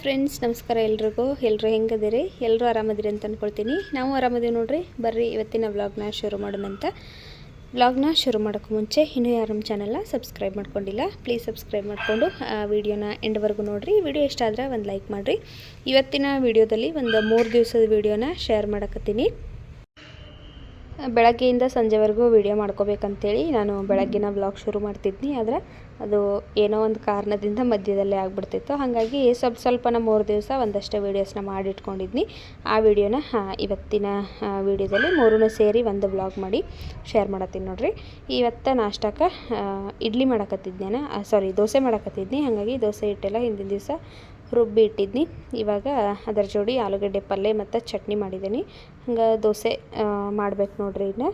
Friends ನಮಸ್ಕಾರ ಎಲ್ರಿಗೂ. ಎಲ್ಲರೂ ಹೆಂಗದಿರಿ? ಎಲ್ಲರೂ ಆರಾಮದಿರಿ ಅಂತ ಅಂದ್ಕೊಳ್ತೀನಿ ನಾವು ಆರಾಮದೀವಿ ನೋಡ್ರಿ. ಬರ್ರಿ ಇವತ್ತಿನ ವ್ಲಾಗ್ನ ಶುರು ಮಾಡೋಣ ಅಂತ. ವ್ಲಾಗ್ನ ಶುರು ಮಾಡೋಕ್ಕೆ ಮುಂಚೆ ಇನ್ನೂ ಯಾರು ನಮ್ಮ ಚಾನಲ್ನ ಸಬ್ಸ್ಕ್ರೈಬ್ ಮಾಡ್ಕೊಂಡಿಲ್ಲ ಪ್ಲೀಸ್ ಸಬ್ಸ್ಕ್ರೈಬ್ ಮಾಡಿಕೊಂಡು ವಿಡಿಯೋನ ಎಂಡ್ವರೆಗೂ ನೋಡಿರಿ. ವಿಡಿಯೋ ಇಷ್ಟ ಆದರೆ ಒಂದು ಲೈಕ್ ಮಾಡಿರಿ. ಇವತ್ತಿನ ವಿಡಿಯೋದಲ್ಲಿ ಒಂದು ಮೂರು ದಿವಸದ ವಿಡಿಯೋನ ಶೇರ್ ಮಾಡಕತ್ತೀನಿ. ಬೆಳಗ್ಗೆಯಿಂದ ಸಂಜೆವರೆಗೂ ವಿಡಿಯೋ ಮಾಡ್ಕೋಬೇಕಂತೇಳಿ ನಾನು ಬೆಳಗ್ಗಿನ ವ್ಲಾಗ್ ಶುರು ಮಾಡ್ತಿದ್ನಿ. ಆದರೆ ಅದು ಏನೋ ಒಂದು ಕಾರಣದಿಂದ ಮಧ್ಯದಲ್ಲೇ ಆಗಿಬಿಡ್ತಿತ್ತು. ಹಾಗಾಗಿ ಸ್ವಲ್ಪ ಸ್ವಲ್ಪ ಸ್ವಲ್ಪನ ಮೂರು ದಿವಸ ಒಂದಷ್ಟು ವೀಡಿಯೋಸ್ನ ಮಾಡಿಟ್ಕೊಂಡಿದ್ನಿ. ಆ ವಿಡಿಯೋನ ಇವತ್ತಿನ ವಿಡಿಯೋದಲ್ಲಿ ಮೂರೂ ಸೇರಿ ಒಂದು ಬ್ಲಾಗ್ ಮಾಡಿ ಶೇರ್ ಮಾಡತ್ತೀನಿ ನೋಡಿರಿ. ಇವತ್ತು ನಾಷ್ಟಕ್ಕೆ ಇಡ್ಲಿ ಮಾಡಕತ್ತಿದ್ನೇನ? ಸಾರಿ ದೋಸೆ ಮಾಡಕತ್ತಿದ್ನಿ. ಹಾಗಾಗಿ ದೋಸೆ ಹಿಟ್ಟೆಲ್ಲ ಹಿಂದಿನ ದಿವಸ ರುಬ್ಬಿ ಇಟ್ಟಿದ್ನಿ. ಇವಾಗ ಅದರ ಜೋಡಿ ಆಲೂಗಡ್ಡೆ ಪಲ್ಯ ಮತ್ತು ಚಟ್ನಿ ಮಾಡಿದ್ದೀನಿ. ಹಂಗೆ ದೋಸೆ ಮಾಡ್ಬೇಕು ನೋಡಿರಿ ಇನ್ನು.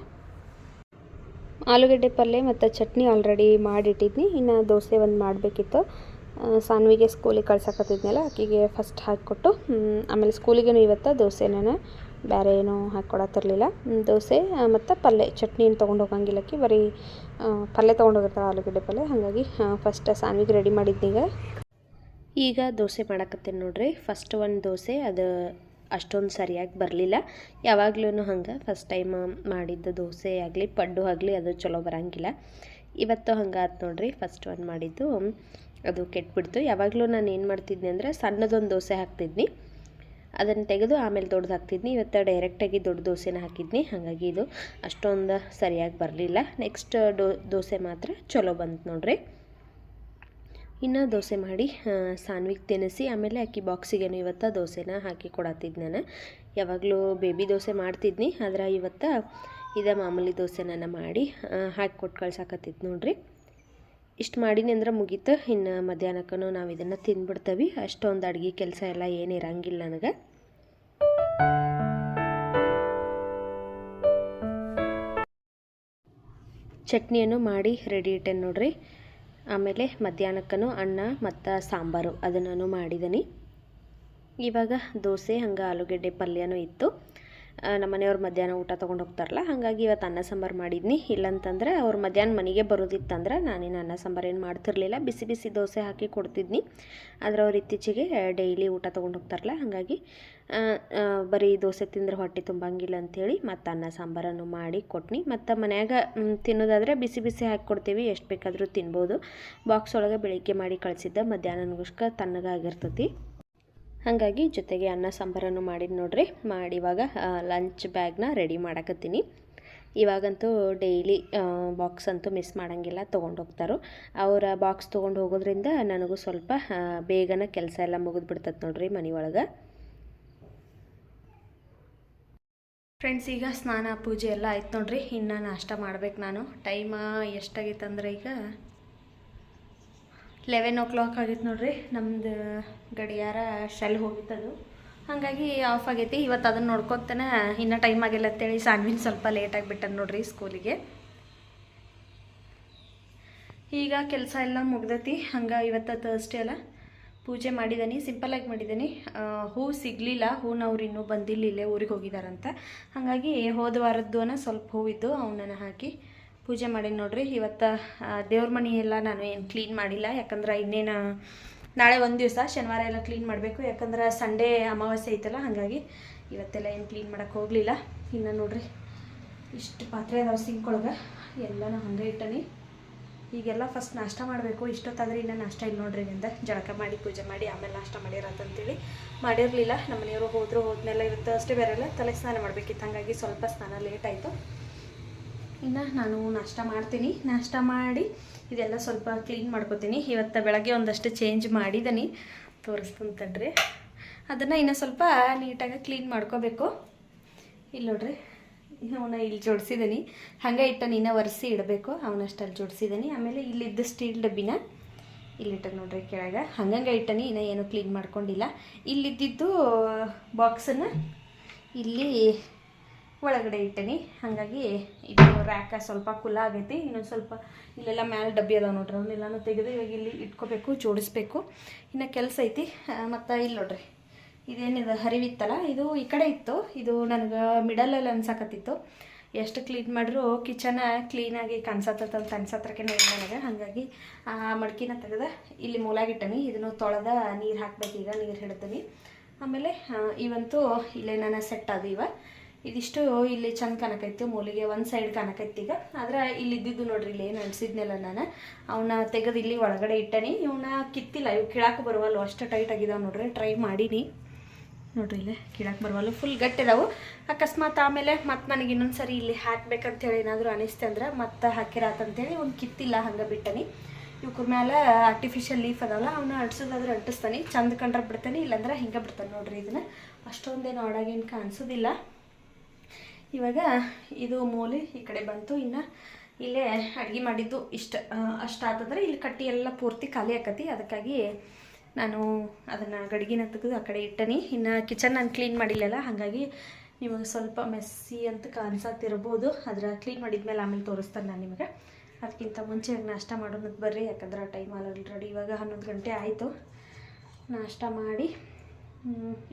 ಆಲೂಗಡ್ಡೆ ಪಲ್ಯ ಮತ್ತು ಚಟ್ನಿ ಆಲ್ರೆಡಿ ಮಾಡಿಟ್ಟಿದ್ನಿ. ಇನ್ನು ದೋಸೆ ಒಂದು ಮಾಡಬೇಕಿತ್ತು. ಸಾನ್ವಿಗೆ ಸ್ಕೂಲಿಗೆ ಕಳ್ಸಕತ್ತಿದ್ನಲ್ಲ, ಆಕೆಗೆ ಫಸ್ಟ್ ಹಾಕಿಕೊಟ್ಟು ಆಮೇಲೆ ಸ್ಕೂಲಿಗೇನು ಇವತ್ತು ದೋಸೆನೇ ಬೇರೆ ಏನೂ ಹಾಕ್ಕೊಡತ್ತಿರಲಿಲ್ಲ. ದೋಸೆ ಮತ್ತು ಪಲ್ಯ ಚಟ್ನಿ ಏನು ತೊಗೊಂಡು ಹೋಗಂಗಿಲ್ಲಕ್ಕಿ ಬರೀ ಪಲ್ಯ ತೊಗೊಂಡೋಗಿರ್ತಾಳೆ ಆಲೂಗಡ್ಡೆ ಪಲ್ಯ ಹಾಗಾಗಿ ಫಸ್ಟ್ ಸಾನ್ವಿಗೆ ರೆಡಿ ಮಾಡಿದ್ನೀಗ. ಈಗ ದೋಸೆ ಮಾಡಕತ್ತೀನಿ ನೋಡ್ರಿ. ಫಸ್ಟ್ ಒಂದು ದೋಸೆ, ಅದು ಅಷ್ಟೊಂದು ಸರಿಯಾಗಿ ಬರಲಿಲ್ಲ. ಯಾವಾಗ್ಲೂ ಹಂಗೆ ಫಸ್ಟ್ ಟೈಮ್ ಮಾಡಿದ್ದು ದೋಸೆ ಆಗಲಿ, ಪಡ್ಡು ಆಗಲಿ ಅದು ಚಲೋ ಬರೋಂಗಿಲ್ಲ. ಇವತ್ತು ಹಂಗೆ ಆತು ನೋಡ್ರಿ ಫಸ್ಟ್ ಒಂದು ಮಾಡಿದ್ದು. ಅದು ಕೆಟ್ಬಿಡ್ತು. ಯಾವಾಗಲೂ ನಾನು ಏನು ಮಾಡ್ತಿದ್ನಿ ಅಂದರೆ ಸಣ್ಣದೊಂದು ದೋಸೆ ಹಾಕ್ತಿದ್ನಿ. ಅದನ್ನು ತೆಗೆದು ಆಮೇಲೆ ದೊಡ್ಡದು ಹಾಕ್ತಿದ್ನಿ. ಇವತ್ತು ಡೈರೆಕ್ಟಾಗಿ ದೊಡ್ಡ ದೋಸೆನ ಹಾಕಿದ್ನಿ. ಹಾಗಾಗಿ ಇದು ಅಷ್ಟೊಂದು ಸರಿಯಾಗಿ ಬರಲಿಲ್ಲ. ನೆಕ್ಸ್ಟ್ ದೋಸೆ ಮಾತ್ರ ಚಲೋ ಬಂತು ನೋಡ್ರಿ. ಇನ್ನು ದೋಸೆ ಮಾಡಿ ಸಾನ್ವಿಗೆ ತಿನ್ನಿಸಿ, ಆಮೇಲೆ ಅಕ್ಕಿ ಬಾಕ್ಸಿಗೇನು ಇವತ್ತು ದೋಸೆನ ಹಾಕಿ ಕೊಡತ್ತಿದ್ದು ನಾನು. ಯಾವಾಗಲೂ ಬೇಬಿ ದೋಸೆ ಮಾಡ್ತಿದ್ನಿ, ಆದ್ರೆ ಇವತ್ತು ಇದೇ ಮಾಮೂಲಿ ದೋಸೆನ ಮಾಡಿ ಹಾಕಿ ಕೊಟ್ಟು ಕಳ್ಸಾಕತ್ತಿತ್ತು ನೋಡ್ರಿ. ಇಷ್ಟು ಮಾಡೀನಿ ಅಂದ್ರೆ ಮುಗೀತು, ಇನ್ನು ಮಧ್ಯಾಹ್ನಕ್ಕೂ ನಾವು ಇದನ್ನು ತಿಂದ್ಬಿಡ್ತೀವಿ ಅಷ್ಟೊಂದು ಅಡುಗೆ ಕೆಲಸ ಎಲ್ಲ ಏನು ಇರಂಗಿಲ್ಲ ನನಗೆ. ಚಟ್ನಿಯನ್ನು ಮಾಡಿ ರೆಡಿ ಇಟ್ಟೆ ನೋಡ್ರಿ. ಆಮೇಲೆ ಮಧ್ಯಾಹ್ನಕ್ಕೂ ಅನ್ನ ಮತ್ತು ಸಾಂಬಾರು ಅದನ್ನು ಮಾಡಿದ್ದೀನಿ ಇವಾಗ ದೋಸೆ ಹಂಗೆ ಆಲೂಗಡ್ಡೆ ಪಲ್ಯನೂ ಇತ್ತು. ನಮ್ಮ ಮನೆಯವ್ರು ಮಧ್ಯಾಹ್ನ ಊಟ ತೊಗೊಂಡು ಹೋಗ್ತಾರಲ್ಲ, ಹಾಗಾಗಿ ಇವತ್ತು ಅನ್ನ ಸಾಂಬಾರು ಮಾಡಿದ್ನಿ. ಇಲ್ಲಂತಂದ್ರೆ ಅವ್ರು ಮಧ್ಯಾಹ್ನ ಮನೆಗೆ ಬರೋದಿತ್ತಂದ್ರೆ ನಾನೇನು ಅನ್ನ ಸಾಂಬಾರು ಏನು ಮಾಡ್ತಿರ್ಲಿಲ್ಲ. ಬಿಸಿ ಬಿಸಿ ದೋಸೆ ಹಾಕಿ ಕೊಡ್ತಿದ್ನಿ. ಆದರೆ ಅವ್ರು ಇತ್ತೀಚೆಗೆ ಡೈಲಿ ಊಟ ತೊಗೊಂಡು ಹೋಗ್ತಾರಲ್ಲ, ಹಾಗಾಗಿ ಬರೀ ದೋಸೆ ತಿಂದ್ರೆ ಹೊಟ್ಟೆ ತುಂಬಂಗಿಲ್ಲ ಅಂಥೇಳಿ ಮತ್ತು ಅನ್ನ ಸಾಂಬಾರನ್ನು ಮಾಡಿ ಕೊಟ್ನಿ. ಮತ್ತು ಮನ್ಯಾಗ ತಿನ್ನೋದಾದರೆ ಬಿಸಿ ಬಿಸಿ ಹಾಕಿ ಕೊಡ್ತೀವಿ, ಎಷ್ಟು ಬೇಕಾದರೂ ತಿನ್ಬೋದು. ಬಾಕ್ಸ್ ಒಳಗೆ ಬೆಳಿಗ್ಗೆ ಮಾಡಿ ಕಳಿಸಿದ್ದೆ ಮಧ್ಯಾಹ್ನಗೋಸ್ಕರ ತಣ್ಣಗಾಗಿರ್ತೈತಿ. ಹಾಗಾಗಿ ಜೊತೆಗೆ ಅನ್ನ ಸಾಂಬಾರನ್ನು ಮಾಡಿದ್ದು ನೋಡ್ರಿ. ಮಾಡಿ ಇವಾಗ ಲಂಚ್ ಬ್ಯಾಗ್ನ ರೆಡಿ ಮಾಡಕತ್ತೀನಿ. ಇವಾಗಂತೂ ಡೈಲಿ ಬಾಕ್ಸ್ ಅಂತೂ ಮಿಸ್ ಮಾಡೋಂಗಿಲ್ಲ, ತೊಗೊಂಡು ಹೋಗ್ತಾರೋ. ಅವರ ಬಾಕ್ಸ್ ತೊಗೊಂಡು ಹೋಗೋದ್ರಿಂದ ನನಗೂ ಸ್ವಲ್ಪ ಬೇಗನೆ ಕೆಲಸ ಎಲ್ಲ ಮುಗಿದು ಬಿಡ್ತದೆ ನೋಡ್ರಿ ಮನೆಯೊಳಗೆ. ಫ್ರೆಂಡ್ಸ್ ಈಗ ಸ್ನಾನ, ಪೂಜೆ ಎಲ್ಲ ಆಯ್ತು ನೋಡ್ರಿ. ಇನ್ನು ನಾಷ್ಟ ಮಾಡ್ಬೇಕು ನಾನು. ಟೈಮ ಎಷ್ಟಾಗೈತಂದ್ರೆ ಈಗ ಲೆವೆನ್ ಓ ಕ್ಲಾಕ್ ಆಗಿತ್ತು ನೋಡ್ರಿ. ನಮ್ದು ಗಡಿಯಾರ ಶೆಲ್ ಹೋಗಿತ್ತದು. ಹಾಗಾಗಿ ಆಫ್ ಆಗೈತಿ. ಇವತ್ತು ಅದನ್ನು ನೋಡ್ಕೊತಾನೆ. ಇನ್ನೂ ಟೈಮ್ ಆಗಿಲ್ಲ ಅಂತೇಳಿ ಸಾನ್ವಿನ್ ಸ್ವಲ್ಪ ಲೇಟ್ ಆಗಿಬಿಟ್ಟ ನೋಡ್ರಿ ಸ್ಕೂಲಿಗೆ ಈಗ ಕೆಲಸ ಎಲ್ಲ ಮುಗ್ದೈತಿ. ಹಂಗೆ ಇವತ್ತು ತರ್ಸ್ಡೇ ಅಲ್ಲ. ಪೂಜೆ ಮಾಡಿದ್ದೀನಿ ಸಿಂಪಲಾಗಿ ಮಾಡಿದ್ದೀನಿ ಹೂ ಸಿಗಲಿಲ್ಲ. ಹೂನ ಅವ್ರು ಇನ್ನೂ ಬಂದಿಲ್ಲ. ಇಲ್ಲೇ ಊರಿಗೆ ಹೋಗಿದಾರಂತ. ಹಾಗಾಗಿ ಹೋದ ವಾರದ್ದು ಸ್ವಲ್ಪ ಹೂವಿದ್ದು ಅವನನ್ನು ಹಾಕಿ ಪೂಜೆ ಮಾಡಿ ನೋಡ್ರಿ. ಇವತ್ತು ದೇವ್ರ ಮನೆ ಎಲ್ಲ ನಾನು ಏನು ಕ್ಲೀನ್ ಮಾಡಿಲ್ಲ. ಯಾಕಂದ್ರೆ ಇನ್ನೇನು ನಾಳೆ ಒಂದು ದಿವಸ ಶನಿವಾರ ಎಲ್ಲ ಕ್ಲೀನ್ ಮಾಡಬೇಕು. ಯಾಕಂದ್ರೆ ಸಂಡೇ ಅಮಾವಾಸ್ಯೆ ಐತಲ್ಲ, ಹಾಗಾಗಿ ಇವತ್ತೆಲ್ಲ ಏನು ಕ್ಲೀನ್ ಮಾಡೋಕ್ಕೆ ಹೋಗಲಿಲ್ಲ. ಇನ್ನು ನೋಡ್ರಿ, ಇಷ್ಟು ಪಾತ್ರೆ ಅದಾವೆ ಸಿಂಕ್ ಒಳಗೆ. ಎಲ್ಲನೂ ಹಂಗೆ ಇಟ್ಟನಿ. ಈಗೆಲ್ಲ ಫಸ್ಟ್ ನಾಷ್ಟ ಮಾಡಬೇಕು. ಇಷ್ಟೊತ್ತಾದ್ರೆ ಇನ್ನೂ ನಾಷ್ಟ ಇಲ್ಲ ನೋಡ್ರಿ ನಿಂದ ಜಳಕ ಮಾಡಿ, ಪೂಜೆ ಮಾಡಿ, ಆಮೇಲೆ ನಾಷ್ಟ ಮಾಡಿರತ್ತಂತೇಳಿ ಮಾಡಿರಲಿಲ್ಲ. ನಮ್ಮ ಮನೆಯವರು ಹೋದ್ರು ಹೋದ್ಮೇಲೆ ಇವತ್ತು ಅಷ್ಟೇ ಬೇರೆಲ್ಲ ತಲೆ ಸ್ನಾನ ಮಾಡಬೇಕಿತ್ತು. ಹಾಗಾಗಿ ಸ್ವಲ್ಪ ಸ್ನಾನ ಲೇಟ್ ಆಯಿತು. ಇನ್ನು ನಾನು ನಾಷ್ಟ ಮಾಡ್ತೀನಿ. ನಾಷ್ಟ ಮಾಡಿ ಇದೆಲ್ಲ ಸ್ವಲ್ಪ ಕ್ಲೀನ್ ಮಾಡ್ಕೋತೀನಿ. ಇವತ್ತು ಬೆಳಗ್ಗೆ ಒಂದಷ್ಟು ಚೇಂಜ್ ಮಾಡಿದ್ದೀನಿ ತೋರಿಸ್ತಂತಡ್ರಿ ಅದನ್ನು ಇನ್ನು ಸ್ವಲ್ಪ ನೀಟಾಗಿ ಕ್ಲೀನ್ ಮಾಡ್ಕೋಬೇಕು. ಇಲ್ಲಿ ನೋಡ್ರಿ, ಅವನ್ನ ಇಲ್ಲಿ ಜೋಡಿಸಿದ್ದೀನಿ ಹಾಗೆ ಇಟ್ಟು ನೀನು ಒರೆಸಿ ಇಡಬೇಕು. ಅವನಷ್ಟು ಅಲ್ಲಿ ಜೋಡಿಸಿದ್ದೀನಿ ಆಮೇಲೆ ಇಲ್ಲಿದ್ದ ಸ್ಟೀಲ್ ಡಬ್ಬಿನ ಇಲ್ಲಿಟ್ಟ ನೋಡ್ರಿ ಕೆಳಗೆ. ಹಂಗಂಗೆ ಇಟ್ಟನಿ, ಇನ್ನೂ ಏನೂ ಕ್ಲೀನ್ ಮಾಡ್ಕೊಂಡಿಲ್ಲ. ಇಲ್ಲಿದ್ದಿದ್ದು ಬಾಕ್ಸನ್ನು ಇಲ್ಲಿ ಒಳಗಡೆ ಇಟ್ಟನಿ. ಹಾಗಾಗಿ ಇದು ರ್ಯಾಕ ಸ್ವಲ್ಪ ಕುಲ ಆಗೈತಿ. ಇನ್ನೊಂದು ಸ್ವಲ್ಪ ಇಲ್ಲೆಲ್ಲ ಮ್ಯಾಲೆ ಡಬ್ಬಿ ಅದಾವೆ ನೋಡ್ರಿ. ಅವನ್ನೆಲ್ಲನೂ ತೆಗೆದು ಇವಾಗ ಇಲ್ಲಿ ಇಟ್ಕೋಬೇಕು, ಜೋಡಿಸ್ಬೇಕು. ಇನ್ನು ಕೆಲಸ ಐತಿ. ಮತ್ತು ಇಲ್ಲಿ ನೋಡ್ರಿ. ಇದೇನಿದೆ, ಹರಿವಿತ್ತಲ್ಲ? ಇದು ಈ ಕಡೆ ಇತ್ತು. ಇದು ನನಗೆ ಮಿಡಲಲ್ಲಿ ಅನ್ಸಕತ್ತಿತ್ತು. ಎಷ್ಟು ಕ್ಲೀನ್ ಮಾಡಿದ್ರು ಕಿಚನ ಕ್ಲೀನಾಗಿ ಕಾಣಿಸತ್ತಂತ ಅನ್ಸತ್ರಕ್ಕೆ ನೋಡಿ ನನಗೆ. ಹಾಗಾಗಿ, ಆ, ಮಡ್ಕಿನ ತೆಗೆದ ಇಲ್ಲಿ ಮೂಲಾಗಿಟ್ಟನಿ ಇದನ್ನು ತೊಳೆದ ನೀರು ಹಾಕ್ಬೇಕು ಈಗ ನೀರು ಹಿಡ್ತೀನಿ ಆಮೇಲೆ ಇವಂತೂ ಇಲ್ಲೇ ನಾನು ಸೆಟ್ ಅದು ಇವ. ಇದಿಷ್ಟು ಇಲ್ಲಿ ಚಂದ ಕಾಣಕೈತಿ, ಮೂಲಿಗೆ ಒಂದು ಸೈಡ್ ಕಾಣಕೈತಿ ಈಗ. ಆದ್ರೆ ಇಲ್ಲಿ ಇದ್ದಿದ್ದು ನೋಡ್ರಿ, ಇಲ್ಲಿ ಏನು ಅನ್ಸಿದ್ನಲ್ಲ ನಾನು. ಅವನ್ನ ತೆಗೆದು ಇಲ್ಲಿ ಒಳಗಡೆ ಇಟ್ಟನಿ. ಇವನ್ನ ಕಿತ್ತಿಲ್ಲ, ಇವು ಕೀಳಾಕ ಬರುವಲ್ಲ, ಅಷ್ಟು ಟೈಟ್ ಆಗಿದಾವೆ ನೋಡ್ರಿ. ಟ್ರೈ ಮಾಡೀನಿ. ನೋಡ್ರಿ ಇಲ್ಲೇ, ಕೀಳಾಕ ಬರುವಲ್ಲ ಫುಲ್ ಗಟ್ಟಿದಾವು ಅಕಸ್ಮಾತ್ ಆಮೇಲೆ ಮತ್ತೆ ನನಗೆ ಇನ್ನೊಂದು ಸರಿ ಇಲ್ಲಿ ಹಾಕ್ಬೇಕಂತೇಳಿ ಏನಾದರೂ ಅನಿಸ್ತೆ ಅಂದ್ರೆ ಮತ್ತೆ ಹಾಕಿರಾತಂತೇಳಿ ಒಂದು ಕಿತ್ತಿಲ್ಲ, ಹಂಗೆ ಬಿಟ್ಟನಿ. ಇವಕ್ರ ಮೇಲೆ ಆರ್ಟಿಫಿಷಿಯಲ್ ಲೀಫ್ ಅದಲ್ಲ ಅವನ್ನ ಅಂಟಿಸೋದಾದ್ರೆ ಅಂಟಿಸ್ತಾನೆ. ಚಂದ ಕಂಡ್ರೆ ಬಿಡ್ತಾನೆ, ಇಲ್ಲಾಂದ್ರೆ ಹಿಂಗೆ ಬಿಡ್ತಾನೆ ನೋಡ್ರಿ ಇದನ್ನ. ಅಷ್ಟೊಂದೇನು ಒಳಗೇನು ಕಾಣಿಸೋದಿಲ್ಲ ಇವಾಗ ಇದು ಮೂಲೆ ಈ ಕಡೆ ಬಂತು. ಇನ್ನು ಇಲ್ಲೇ ಅಡುಗೆ ಮಾಡಿದ್ದು ಇಷ್ಟ ಅಷ್ಟು ಆತಂದ್ರೆ ಇಲ್ಲಿ ಕಟ್ಟಿ ಎಲ್ಲ ಪೂರ್ತಿ ಖಾಲಿ ಆಕತಿ. ಅದಕ್ಕಾಗಿ ನಾನು ಅದನ್ನು ಗಡಿಗಿನ ತೆಗೆದು ಆ ಕಡೆ ಇಟ್ಟನಿ. ಇನ್ನು ಕಿಚನ್ ನಾನು ಕ್ಲೀನ್ ಮಾಡಿಲ್ಲಲ್ಲ, ಹಾಗಾಗಿ ನಿಮಗೆ ಸ್ವಲ್ಪ ಮೆಸ್ಸಿ ಅಂತ ಕಾಣಿಸತ್ತಿರ್ಬೋದು ಅದರ ಕ್ಲೀನ್ ಮಾಡಿದ್ಮೇಲೆ ಆಮೇಲೆ ತೋರಿಸ್ತಾನೆ ನಾನು ನಿಮಗೆ. ಅದಕ್ಕಿಂತ ಮುಂಚೆ ನಾಷ್ಟ ಮಾಡೋದಕ್ಕೆ ಬರ್ರಿ, ಯಾಕಂದ್ರೆ ಟೈಮ್ ಆಲ್ರೆಡಿ ಇವಾಗ ಹನ್ನೊಂದು ಗಂಟೆ ಆಯಿತು. ನಾಷ್ಟ ಮಾಡಿ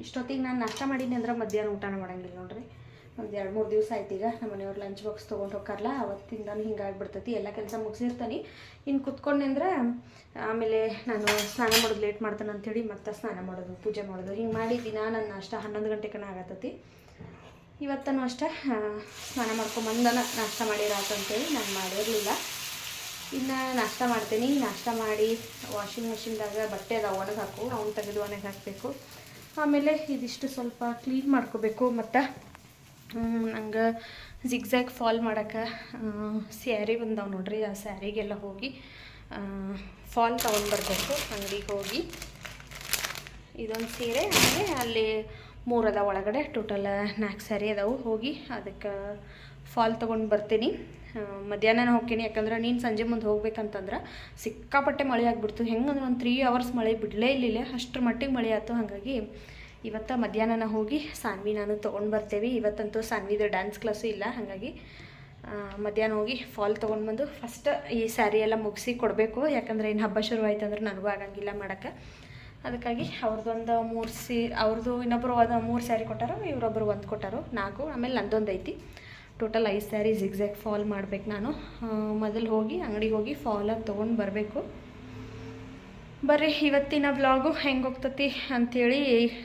ಇಷ್ಟೊತ್ತಿಗೆ ನಾನು ನಾಷ್ಟ ಮಾಡೀನಿ ಅಂದ್ರೆ ಮಧ್ಯಾಹ್ನ ಊಟನ ಮಾಡಂಗಿಲ್ಲ ನೋಡ್ರಿ. ಒಂದು ಎರಡು ಮೂರು ದಿವಸ ಆಯ್ತು ಈಗ. ನಮ್ಮ ಮನೆಯವ್ರು ಲಂಚ್ ಬಾಕ್ಸ್ ತೊಗೊಂಡು ಹೋಗ್ತಾರಲ್ಲ ಹಿಂಗೆ ಹಿಂಗಾಗ್ಬಿಡ್ತೈತಿ. ಎಲ್ಲ ಕೆಲಸ ಮುಗಿಸಿರ್ತಾನೆ. ಇನ್ನು ಕುತ್ಕೊಂಡೆ ಅಂದ್ರೆ ಆಮೇಲೆ ನಾನು ಸ್ನಾನ ಮಾಡೋದು ಲೇಟ್ ಮಾಡ್ತಾನೆ ಅಂಥೇಳಿ ಮತ್ತೆ ಸ್ನಾನ ಮಾಡೋದು, ಪೂಜೆ ಮಾಡೋದು. ಹಿಂಗೆ ಮಾಡಿ ದಿನ ನನ್ನ ಅಷ್ಟ ಹನ್ನೊಂದು ಗಂಟೆ ಕಣ ಆಗತ್ತೈತಿ ಇವತ್ತೂ ಅಷ್ಟೇ ಸ್ನಾನ ಮಾಡ್ಕೊಂಬಂದನ ನಾಷ್ಟ ಮಾಡಿರಾತಂತೇಳಿ ನಾನು ಮಾಡಿರಲಿಲ್ಲ. ಇನ್ನು ನಾಷ್ಟ ಮಾಡ್ತೀನಿ. ನಾಷ್ಟ ಮಾಡಿ ವಾಷಿಂಗ್ ಮೆಷಿನ್ದಾಗ ಬಟ್ಟೆ ಅದಾವ, ಒಣಗಿ ಹಾಕು. ಅವ್ನು ತೆಗೆದು ಒಣಗಿ ಹಾಕಬೇಕು. ಆಮೇಲೆ ಇದಿಷ್ಟು ಸ್ವಲ್ಪ ಕ್ಲೀನ್ ಮಾಡ್ಕೋಬೇಕು ಮತ್ತು. ನಂಗೆ ಜಿಗ್ಜ್ಯಾಗ್ ಫಾಲ್ ಮಾಡೋಕೆ ಸ್ಯಾರಿ ಬಂದವು ನೋಡ್ರಿ, ಆ ಸ್ಯಾರಿಗೆಲ್ಲ ಹೋಗಿ ಫಾಲ್ ತೊಗೊಂಡ್ಬರ್ಬೇಕು ಅಂಗಡಿಗೆ ಹೋಗಿ. ಇದೊಂದು ಸೀರೆ, ಆಮೇಲೆ ಅಲ್ಲಿ ಮೂರು ಅದಾವ ಒಳಗಡೆ ಟೋಟಲ್ ನಾಲ್ಕು ಸ್ಯಾರಿ ಅದಾವು. ಹೋಗಿ ಅದಕ್ಕೆ ಫಾಲ್ ತೊಗೊಂಡು ಬರ್ತೀನಿ. ಮಧ್ಯಾಹ್ನ ಹೋಗ್ತೀನಿ, ಯಾಕಂದ್ರೆ ನೀನು ಸಂಜೆ ಮುಂದೆ ಹೋಗ್ಬೇಕಂತಂದ್ರೆ ಸಿಕ್ಕಾಪಟ್ಟೆ ಮಳೆ ಆಗ್ಬಿಡ್ತು. ಹೆಂಗಂದ್ರೆ ಒಂದು ತ್ರೀ ಅವರ್ಸ್ ಮಳೆ ಬಿಡಲೇ ಇಲ್ಲಿಲ್ಲ ಅಷ್ಟರ ಮಟ್ಟಿಗೆ ಮಳೆ ಆಯ್ತು ಹಾಗಾಗಿ ಇವತ್ತು ಮಧ್ಯಾಹ್ನ ಹೋಗಿ ಸಾನ್ವಿ ನಾನು ತೊಗೊಂಡು ಬರ್ತೇವೆ. ಇವತ್ತಂತೂ ಸಾನ್ವಿದು ಡ್ಯಾನ್ಸ್ ಕ್ಲಾಸು ಇಲ್ಲ, ಹಾಗಾಗಿ ಮಧ್ಯಾಹ್ನ ಹೋಗಿ ಫಾಲ್ ತೊಗೊಂಡು ಬಂದು ಫಸ್ಟ್ ಈ ಸ್ಯಾರಿ ಎಲ್ಲ ಮುಗಿಸಿ ಕೊಡಬೇಕು. ಯಾಕಂದ್ರೆ ಇನ್ನು ಹಬ್ಬ ಶುರು ಅಂದ್ರೆ ನನಗೂ ಆಗಂಗಿಲ್ಲ ಮಾಡೋಕ್ಕೆ. ಅದಕ್ಕಾಗಿ ಅವ್ರದ್ದೊಂದು ಮೂರು ಸೀ ಅವ್ರದ್ದು ಇನ್ನೊಬ್ಬರು ಒಂದು ಮೂರು ಸ್ಯಾರಿ ಕೊಟ್ಟಾರು ಇವರೊಬ್ಬರು ಒಂದು ಕೊಟ್ಟಾರು, ನಾಲ್ಕು, ಆಮೇಲೆ ನಂದೊಂದು ಐತಿ. ಟೋಟಲ್ ಐದು ಸ್ಯಾರಿ ಜಿಗ್ಜ್ಯಾಗ್ ಫಾಲ್ ಮಾಡ್ಬೇಕು ನಾನು. ಮೊದಲು ಹೋಗಿ ಅಂಗಡಿಗೆ ಹೋಗಿ ಫಾಲಾಗಿ ತೊಗೊಂಡು ಬರಬೇಕು. ಬರ್ರಿ, ಇವತ್ತಿನ ವ್ಲಾಗು ಹೆಂಗೆ ಹೋಗ್ತತಿ ಅಂಥೇಳಿ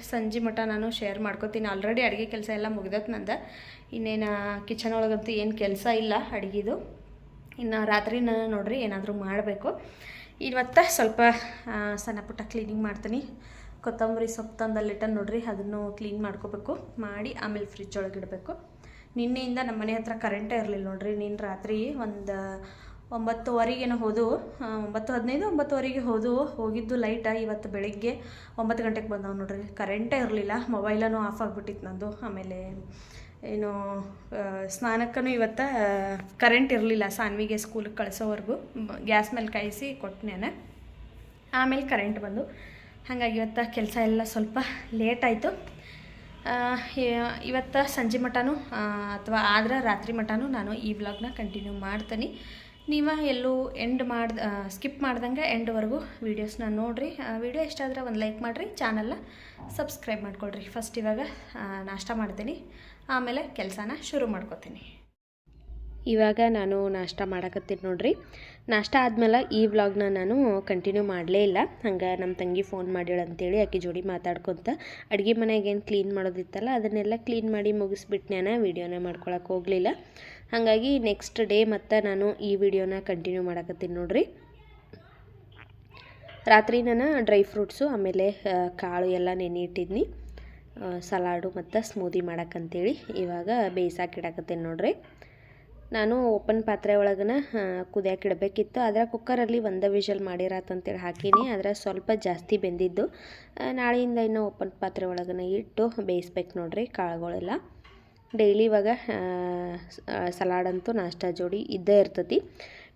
ಸಂಜೆ ಮಟ ನಾನು ಶೇರ್ ಮಾಡ್ಕೋತೀನಿ. ಆಲ್ರೆಡಿ ಅಡುಗೆ ಕೆಲಸ ಎಲ್ಲ ಮುಗ್ದತ್ ನಂದು. ಇನ್ನೇನು ಕಿಚನ್ ಒಳಗಂತೂ ಏನು ಕೆಲಸ ಇಲ್ಲ ಅಡುಗೆದು. ಇನ್ನು ರಾತ್ರಿನ ನೋಡ್ರಿ ಏನಾದರೂ ಮಾಡಬೇಕು. ಇವತ್ತು ಸ್ವಲ್ಪ ಸಣ್ಣ ಪುಟ್ಟ ಕ್ಲೀನಿಂಗ್ ಮಾಡ್ತೀನಿ. ಕೊತ್ತಂಬರಿ ಸೊಪ್ಪು ತಂದಲ್ಲಿಟ್ಟ ನೋಡ್ರಿ, ಅದನ್ನು ಕ್ಲೀನ್ ಮಾಡ್ಕೋಬೇಕು. ಮಾಡಿ ಆಮೇಲೆ ಫ್ರಿಜ್ ಒಳಗಿಡಬೇಕು ನಿನ್ನೆಯಿಂದ ನಮ್ಮ ಮನೆ ಹತ್ರ ಕರೆಂಟೇ ಇರಲಿಲ್ಲ ನೋಡ್ರಿ. ನಿನ್ನ ರಾತ್ರಿ ಒಂದು ಒಂಬತ್ತುವರೆಗೇನೋ ಹೋದವು ಆ, ಒಂಬತ್ತು ಹದಿನೈದು ಒಂಬತ್ತುವರೆಗೆ ಹೋದವು ಹೋಗಿದ್ದು ಲೈಟ ಇವತ್ತು ಬೆಳಿಗ್ಗೆ ಒಂಬತ್ತು ಗಂಟೆಗೆ ಬಂದವು ನೋಡ್ರಿ. ಕರೆಂಟೇ ಇರಲಿಲ್ಲ ಮೊಬೈಲನ್ನು ಆಫ್ ಆಗಿಬಿಟ್ಟಿತ್ತು ನಂದು. ಆಮೇಲೆ ಏನು ಸ್ನಾನಕ್ಕೂ ಇವತ್ತು ಕರೆಂಟ್ ಇರಲಿಲ್ಲ. ಸಾನ್ವಿಗೆ ಸ್ಕೂಲಿಗೆ ಕಳಿಸೋವರೆಗೂ. ಗ್ಯಾಸ್ ಮೇಲೆ ಕಾಯಿಸಿ ಕೊಟ್ಟನೇನೆ ಆಮೇಲೆ ಕರೆಂಟ್ ಬಂದು. ಹಾಗಾಗಿ ಇವತ್ತು ಕೆಲಸ ಎಲ್ಲ ಸ್ವಲ್ಪ ಲೇಟ್ ಆಯಿತು. ಇವತ್ತು ಸಂಜೆ ಮಟನೂ ಅಥವಾ ಆದ್ರೆ ರಾತ್ರಿ ಮಟನೂ ನಾನು ಈ ಬ್ಲಾಗ್ನ ಕಂಟಿನ್ಯೂ ಮಾಡ್ತೀನಿ. ನೀವು ಎಲ್ಲೂ ಎಂಡ್ ಮಾಡ್ದ ಸ್ಕಿಪ್ ಮಾಡ್ದಂಗೆ ಎಂಡ್ವರೆಗೂ ವೀಡಿಯೋಸ್ನ ನೋಡಿರಿ. ವಿಡಿಯೋ ಇಷ್ಟ ಆದರೆ ಒಂದು ಲೈಕ್ ಮಾಡಿರಿ ಚಾನಲ್ನ ಸಬ್ಸ್ಕ್ರೈಬ್ ಮಾಡ್ಕೊಳ್ರಿ. ಫಸ್ಟ್ ಇವಾಗ ನಾಷ್ಟ ಮಾಡ್ತೀನಿ. ಆಮೇಲೆ ಕೆಲಸನ ಶುರು ಮಾಡ್ಕೋತೀನಿ. ಇವಾಗ ನಾನು ನಾಷ್ಟ ಮಾಡಕತ್ತೀನಿ ನೋಡಿರಿ. ನಾಷ್ಟ ಆದ್ಮೇಲೆ ಈ ವ್ಲಾಗ್ನ ನಾನು ಕಂಟಿನ್ಯೂ ಮಾಡಲೇ ಇಲ್ಲ. ಹಂಗೆ ನಮ್ಮ ತಂಗಿ ಫೋನ್ ಮಾಡ್ಯಾಳಂತೇಳಿ ಆಕೆ ಜೋಡಿ ಮಾತಾಡ್ಕೊತ ಅಡುಗೆ ಮನೆಗೆ ಏನು ಕ್ಲೀನ್ ಮಾಡೋದಿತ್ತಲ್ಲ, ಅದನ್ನೆಲ್ಲ ಕ್ಲೀನ್ ಮಾಡಿ ಮುಗಿಸ್ಬಿಟ್ಟು ನಾನು ವೀಡಿಯೋನೇ ಮಾಡ್ಕೊಳಕ್ಕೆ ಹೋಗಲಿಲ್ಲ. ಹಾಗಾಗಿ ನೆಕ್ಸ್ಟ್ ಡೇ ಮತ್ತು ನಾನು ಈ ವಿಡಿಯೋನ ಕಂಟಿನ್ಯೂ ಮಾಡಕತ್ತೀನಿ ನೋಡಿರಿ. ರಾತ್ರಿ ನಾನು ಡ್ರೈ ಫ್ರೂಟ್ಸು ಆಮೇಲೆ ಕಾಳು ಎಲ್ಲ ನೆನೆ ಇಟ್ಟಿದ್ನಿ. ಸಲಾಡು ಮತ್ತು ಸ್ಮೂದಿ ಮಾಡಕ್ಕಂತೇಳಿ ಇವಾಗ ಬೇಯಿಸಾಕಿಡಕತ್ತೇನೆ ನೋಡಿರಿ. ನಾನು ಓಪನ್ ಪಾತ್ರೆ ಒಳಗನ ಕುದಿಯಾಕೆ ಇಡಬೇಕಿತ್ತು. ಆದರೆ ಕುಕ್ಕರಲ್ಲಿ ಒಂದೇ ವಿಷಲ್ ಮಾಡಿರತ್ತಂತೇಳಿ ಹಾಕೀನಿ. ಆದರೆ ಸ್ವಲ್ಪ ಜಾಸ್ತಿ ಬೆಂದಿದ್ದು ನಾಳೆಯಿಂದ ಇನ್ನೂ ಓಪನ್ ಪಾತ್ರೆ ಒಳಗನ ಇಟ್ಟು ಬೇಯಿಸ್ಬೇಕು ನೋಡಿರಿ ಕಾಳುಗಳೆಲ್ಲ. ಡೈಲಿ ಇವಾಗ ಸಲಾಡ್ ಅಂತೂ ನಾಷ್ಟ ಜೋಡಿ ಇದ್ದೇ ಇರ್ತೈತಿ.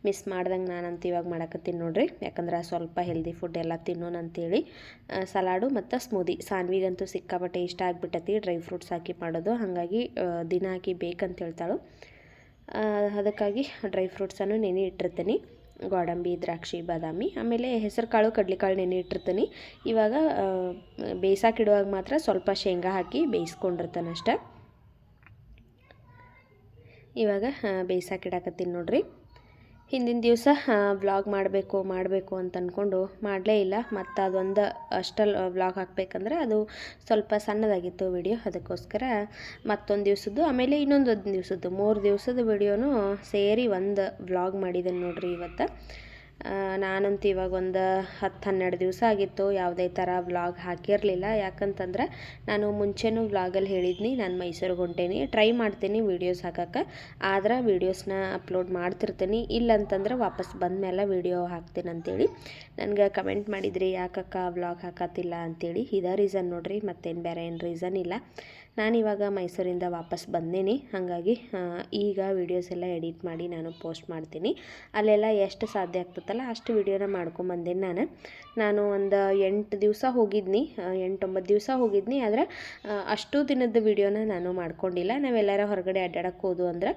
ಮಿಸ್ ಮಾಡ್ದಂಗೆ ನಾನಂತೂ ಇವಾಗ ಮಾಡಕತ್ತೀನಿ ನೋಡ್ರಿ. ಯಾಕಂದ್ರೆ ಸ್ವಲ್ಪ ಹೆಲ್ದಿ ಫುಡ್ ಎಲ್ಲ ತಿನ್ನೋಣ ಅಂತೇಳಿ ಸಲಾಡು ಮತ್ತು ಸ್ಮೂದಿ ಸಾನ್ವಿಗಂತೂ ಸಿಕ್ಕಾಪಟ್ಟೆ ಇಷ್ಟ ಆಗಿಬಿಟ್ಟತಿ. ಡ್ರೈ ಫ್ರೂಟ್ಸ್ ಹಾಕಿ ಮಾಡೋದು. ಹಾಗಾಗಿ ದಿನ ಹಾಕಿ ಬೇಕಂತ ಹೇಳ್ತಾಳು ಅದಕ್ಕಾಗಿ ಡ್ರೈ ಫ್ರೂಟ್ಸನ್ನು ನೆನೆ ಇಟ್ಟಿರ್ತೀನಿ. ಗೋಡಂಬಿ, ದ್ರಾಕ್ಷಿ, ಬಾದಾಮಿ, ಆಮೇಲೆ ಹೆಸರು ಕಾಳು ಕಡಲೆಕಾಳು ನೆನೆ ಇಟ್ಟಿರ್ತೀನಿ. ಇವಾಗ ಬೇಯ್ಸಾಕಿಡುವಾಗ ಮಾತ್ರ ಸ್ವಲ್ಪ ಶೇಂಗಾ ಹಾಕಿ ಬೇಯಿಸ್ಕೊಂಡಿರ್ತಾನೆ ಅಷ್ಟೆ. ಇವಾಗ ಬೇಯಿಸಾಕಿಡಾಕತ್ತೀನಿ ನೋಡ್ರಿ. ಹಿಂದಿನ ದಿವಸ ವ್ಲಾಗ್ ಮಾಡಬೇಕು ಮಾಡಬೇಕು ಅಂತ ಅಂದ್ಕೊಂಡು ಮಾಡಲೇ ಇಲ್ಲ. ಮತ್ತು ಅದೊಂದು ಅಷ್ಟಲ್ಲಿ ವ್ಲಾಗ್ ಹಾಕಬೇಕಂದ್ರೆ ಅದು ಸ್ವಲ್ಪ ಸಣ್ಣದಾಗಿತ್ತು ವಿಡಿಯೋ, ಅದಕ್ಕೋಸ್ಕರ ಮತ್ತೊಂದು ದಿವಸದ್ದು, ಆಮೇಲೆ ಇನ್ನೊಂದು ದಿವಸದ್ದು. ಮೂರು ದಿವಸದ ವಿಡಿಯೋನು ಸೇರಿ ಒಂದು ವ್ಲಾಗ್ ಮಾಡಿದ್ದೇನೆ ನೋಡಿರಿ ಇವತ್ತು. ನಾನಂತೂ ಇವಾಗ ಒಂದು ಹತ್ತು ಹನ್ನೆರಡು ದಿವಸ ಆಗಿತ್ತು, ಯಾವುದೇ ಥರ ವ್ಲಾಗ್ ಹಾಕಿರಲಿಲ್ಲ. ಯಾಕಂತಂದ್ರೆ ನಾನು ಮುಂಚೆನೂ ವ್ಲಾಗಲ್ಲಿ ಹೇಳಿದ್ನಿ, ನಾನು ಮೈಸೂರಿಗೆ ಹೊಂಟೇನಿ ಟ್ರೈ ಮಾಡ್ತೀನಿ ವೀಡಿಯೋಸ್ ಹಾಕಕ್ಕೆ ಆದ್ರೆ ವೀಡಿಯೋಸ್ನ ಅಪ್ಲೋಡ್ ಮಾಡ್ತಿರ್ತೀನಿ. ಇಲ್ಲಂತಂದ್ರೆ ವಾಪಸ್ ಬಂದಮೇಲೆ ವೀಡಿಯೋ ಹಾಕ್ತೀನಿ ಅಂತೇಳಿ ನನಗೆ ಕಮೆಂಟ್ ಮಾಡಿದ್ರಿ, ಯಾಕಕ್ಕ ವ್ಲಾಗ್ ಹಾಕತ್ತಿಲ್ಲ ಅಂತೇಳಿ. ಇದೇ ರೀಸನ್ ನೋಡಿರಿ, ಮತ್ತೇನು ಬೇರೆ ಏನು ರೀಸನ್ ಇಲ್ಲ. ನಾನಿವಾಗ ಮೈಸೂರಿಂದ ವಾಪಸ್ ಬಂದಿನಿ. ಹಾಗಾಗಿ ಈಗ ವೀಡಿಯೋಸ್ ಎಲ್ಲ ಎಡಿಟ್ ಮಾಡಿ ನಾನು ಪೋಸ್ಟ್ ಮಾಡ್ತೀನಿ. ಅಲ್ಲೆಲ್ಲ ಎಷ್ಟು ಸಾಧ್ಯ ಆಗ್ತದಲ್ಲ ಅಷ್ಟು ವೀಡಿಯೋನ ಮಾಡ್ಕೊಂಬಂದೇನಿ ನಾನು. ನಾನು ಒಂದು ಎಂಟು ದಿವಸ ಹೋಗಿದ್ನಿ ಎಂಟೊಂಬತ್ತು ದಿವಸ ಹೋಗಿದ್ನಿ. ಆದರೆ ಅಷ್ಟು ದಿನದ ವೀಡಿಯೋನ ನಾನು ಮಾಡ್ಕೊಂಡಿಲ್ಲ. ನಾವೆಲ್ಲರ ಹೊರಗಡೆ ಅಡ್ಡಾಡಕ್ಕೆ ಹೋದು ಅಂದ್ರೆ